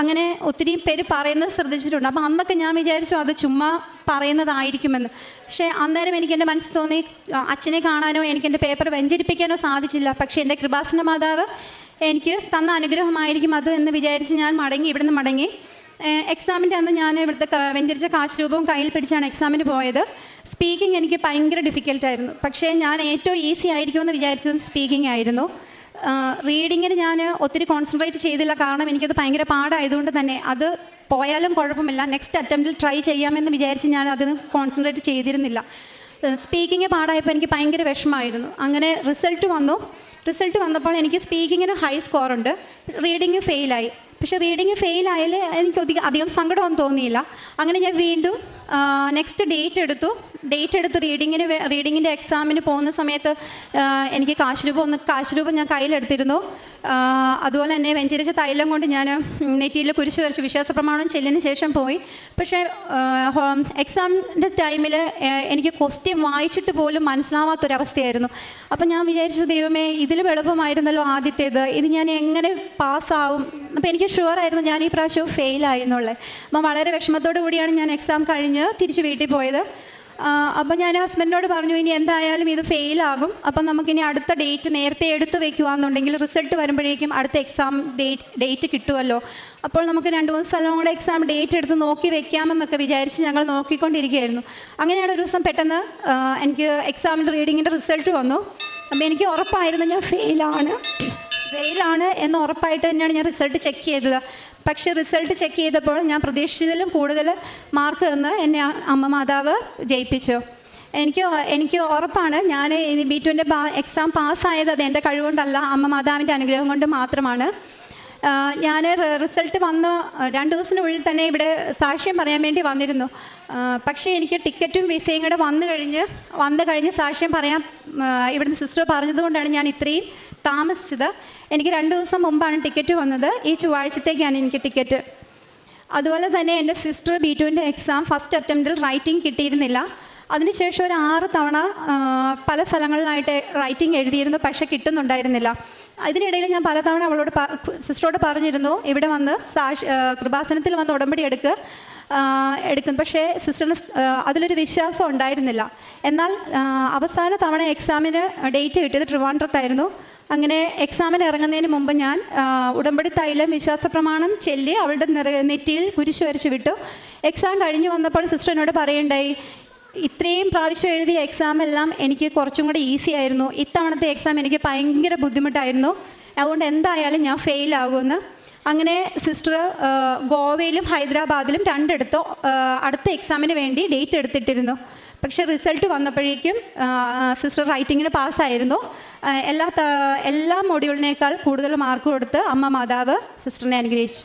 Speaker 4: അങ്ങനെ ഒത്തിരി പേര് പറയുന്നത് ശ്രദ്ധിച്ചിട്ടുണ്ട്. അപ്പം അന്നൊക്കെ ഞാൻ വിചാരിച്ചു അത് ചുമ്മാ പറയുന്നതായിരിക്കുമെന്ന്. പക്ഷേ അന്നേരം എനിക്ക് എന്റെ മനസ്സിൽ തോന്നി അച്ഛനെ കാണാനോ എനിക്ക് എന്റെ പേപ്പർ വെഞ്ചരിപ്പിക്കാനോ സാധിച്ചില്ല. പക്ഷേ എന്റെ കൃപാസന മാതാവ് എനിക്ക് തന്ന അനുഗ്രഹമായിരിക്കും അത് എന്ന് വിചാരിച്ച് ഞാൻ മടങ്ങി ഇവിടുന്ന് മടങ്ങി. എക്സാമിന്റെ അന്ന് ഞാൻ ഇവിടുത്തെ വെഞ്ചരിച്ച കാശ് രൂപവും കയ്യിൽ പിടിച്ചാണ് എക്സാമിന് പോയത്. സ്പീക്കിംഗ് എനിക്ക് ഭയങ്കര ഡിഫിക്കൽട്ടായിരുന്നു പക്ഷേ ഞാൻ ഏറ്റവും ഈസി ആയിരിക്കുമെന്ന് വിചാരിച്ചതും സ്പീക്കിംഗ് ആയിരുന്നു. റീഡിങ്ങിന് ഞാൻ ഒത്തിരി കോൺസെൻട്രേറ്റ് ചെയ്തില്ല. കാരണം എനിക്കത് ഭയങ്കര പാടായതുകൊണ്ട് തന്നെ അത് പോയാലും കുഴപ്പമില്ല. നെക്സ്റ്റ് അറ്റംപ്റ്റിൽ ട്രൈ ചെയ്യാമെന്ന് വിചാരിച്ച് ഞാൻ അതിന് കോൺസെൻട്രേറ്റ് ചെയ്തിരുന്നില്ല. സ്പീക്കിംഗ് പാടായപ്പോൾ എനിക്ക് ഭയങ്കര വിഷമമായിരുന്നു. അങ്ങനെ റിസൾട്ട് വന്നു. റിസൾട്ട് വന്നപ്പോൾ എനിക്ക് സ്പീക്കിങ്ങിന് ഹൈ സ്കോറുണ്ട് റീഡിങ് ഫെയിലായി പക്ഷേ റീഡിങ് ഫെയിൽ ആയാൽ എനിക്ക് അധികം അധികം സങ്കടമൊന്നും തോന്നിയില്ല. അങ്ങനെ ഞാൻ വീണ്ടും നെക്സ്റ്റ് ഡേറ്റ് എടുത്തു. ഡേറ്റ് എടുത്ത് റീഡിങ്ങിന് റീഡിങ്ങിന്റെ എക്സാമിന് പോകുന്ന സമയത്ത് എനിക്ക് കാശ് രൂപ ഒന്ന് കാശ് ഞാൻ കയ്യിലെടുത്തിരുന്നു. അതുപോലെ തന്നെ വെഞ്ചരിച്ച തൈലം കൊണ്ട് ഞാൻ നെറ്റിയിൽ കുരിശ് വരച്ച് വിശ്വാസ പ്രമാണം ചെല്ലിന് ശേഷം പോയി. പക്ഷേ എക്സാമിന്റെ ടൈമിൽ എനിക്ക് ക്വസ്റ്റ്യൻ വായിച്ചിട്ട് പോലും മനസ്സിലാവാത്തൊരവസ്ഥയായിരുന്നു. അപ്പം ഞാൻ വിചാരിച്ചു ദൈവമേ ഇതിലും എളുപ്പമായിരുന്നല്ലോ ആദ്യത്തേത്. ഇത് ഞാൻ എങ്ങനെ പാസ്സാവും അപ്പോൾ എനിക്ക് ഷുവർ ആയിരുന്നു ഞാൻ ഈ പ്രാവശ്യം ഫെയിൽ എന്നുള്ളത് അപ്പം വളരെ വിഷമത്തോടു കൂടിയാണ് ഞാൻ എക്സാം കഴിഞ്ഞ് തിരിച്ച് വീട്ടിൽ പോയത്. അപ്പോൾ ഞാൻ ഹസ്ബൻഡിനോട് പറഞ്ഞു ഇനി എന്തായാലും ഇത് ഫെയിലാകും അപ്പം നമുക്കിനി അടുത്ത ഡേറ്റ് നേരത്തെ എടുത്തു വെക്കുകയാണെന്നുണ്ടെങ്കിൽ റിസൾട്ട് വരുമ്പോഴേക്കും അടുത്ത എക്സാം ഡേറ്റ് ഡേറ്റ് കിട്ടുമല്ലോ അപ്പോൾ നമുക്ക് രണ്ട് മൂന്ന് സ്ഥലവും കൂടെ എക്സാം ഡേറ്റ് എടുത്ത് നോക്കി വെക്കാമെന്നൊക്കെ വിചാരിച്ച് ഞങ്ങൾ നോക്കിക്കൊണ്ടിരിക്കുകയായിരുന്നു. അങ്ങനെയാണ് ഒരു ദിവസം പെട്ടെന്ന് എനിക്ക് എക്സാമിന്റെ റീഡിങ്ങിന്റെ റിസൾട്ട് വന്നു. അപ്പോൾ എനിക്ക് ഉറപ്പായിരുന്നു ഞാൻ ഫെയിലാണ് ഫെയിലാണ് എന്ന് ഉറപ്പായിട്ട് തന്നെയാണ് ഞാൻ റിസൾട്ട് ചെക്ക് ചെയ്തത്. പക്ഷെ റിസൾട്ട് ചെക്ക് ചെയ്തപ്പോൾ ഞാൻ പ്രതീക്ഷിച്ചതിലും കൂടുതൽ മാർക്ക് തന്ന് എന്നെ അമ്മ മാതാവ് ജയിപ്പിച്ചു. എനിക്ക് എനിക്ക് ഉറപ്പാണ് ഞാൻ ബി ടുവിന്റെ എക്സാം പാസ്സായത് അത് എന്റെ കഴിവുകൊണ്ടല്ല അമ്മ മാതാവിന്റെ അനുഗ്രഹം കൊണ്ട് മാത്രമാണ്. ഞാൻ റിസൾട്ട് വന്ന് രണ്ട് ദിവസത്തിനുള്ളിൽ തന്നെ ഇവിടെ സാക്ഷ്യം പറയാൻ വേണ്ടി വന്നിരുന്നു. പക്ഷേ എനിക്ക് ടിക്കറ്റും വിസയും കൂടെ വന്നു കഴിഞ്ഞ് വന്നു കഴിഞ്ഞ് സാക്ഷ്യം പറയാൻ ഇവിടുന്ന് സിസ്റ്റർ പറഞ്ഞതുകൊണ്ടാണ് ഞാൻ ഇത്രയും താമസിച്ചത്. എനിക്ക് രണ്ട് ദിവസം മുമ്പാണ് ടിക്കറ്റ് വന്നത്. ഈ ചൊവ്വാഴ്ചത്തേക്കാണ് എനിക്ക് ടിക്കറ്റ് അതുപോലെ തന്നെ എന്റെ സിസ്റ്റർ ബി ടുവിന്റെ എക്സാം ഫസ്റ്റ് അറ്റംപ്റ്റിൽ റൈറ്റിംഗ് കിട്ടിയിരുന്നില്ല. അതിനുശേഷം ഒരു ആറ് തവണ പല സ്ഥലങ്ങളിലായിട്ട് റൈറ്റിംഗ് എഴുതിയിരുന്നു പക്ഷേ കിട്ടുന്നുണ്ടായിരുന്നില്ല. അതിനിടയിൽ ഞാൻ പലതവണ അവളോട് സിസ്റ്ററോട് പറഞ്ഞിരുന്നു ഇവിടെ വന്ന് സാക്ഷി കൃപാസനത്തിൽ വന്ന് ഉടമ്പടി എടുക്കുക ആ, എടുക്കും പക്ഷേ സിസ്റ്ററിന് അതിലൊരു വിശ്വാസം ഉണ്ടായിരുന്നില്ല. എന്നാൽ അവസാന തവണ എക്സാമിന് ഡേറ്റ് കിട്ടിയത് ട്രിവാൻഡ്രത്തായിരുന്നു. അങ്ങനെ എക്സാമിന് ഇറങ്ങുന്നതിന് മുമ്പ് ഞാൻ ഉടമ്പടി തൈലം വിശ്വാസ പ്രമാണം ചെല്ലി അവളുടെ നിറ നെറ്റിയിൽ കുരിശ് വരച്ച് വിട്ടു. എക്സാം കഴിഞ്ഞ് വന്നപ്പോൾ സിസ്റ്റർ എന്നോട് പറയണ്ടായി ഇത്രയും പ്രാവശ്യം എഴുതിയ എക്സാം എല്ലാം എനിക്ക് കുറച്ചും കൂടി ഈസി ആയിരുന്നു. ഇത്തവണത്തെ എക്സാം എനിക്ക് ഭയങ്കര ബുദ്ധിമുട്ടായിരുന്നു. അതുകൊണ്ട് എന്തായാലും ഞാൻ ഫെയിൽ ആകുമെന്ന് അങ്ങനെ സിസ്റ്റർ ഗോവയിലും ഹൈദരാബാദിലും രണ്ടിടത്തോ അടുത്ത എക്സാമിന് വേണ്ടി ഡേറ്റ് എടുത്തിട്ടിരുന്നു. പക്ഷേ റിസൾട്ട് വന്നപ്പോഴേക്കും സിസ്റ്റർ റൈറ്റിങ്ങിന് പാസ്സായിരുന്നു എല്ലാ എല്ലാ മൊഡ്യൂളിനേക്കാൾ കൂടുതൽ മാർക്ക് കൊടുത്ത് അമ്മ മാതാവ് സിസ്റ്ററിനെ അനുഗ്രഹിച്ചു.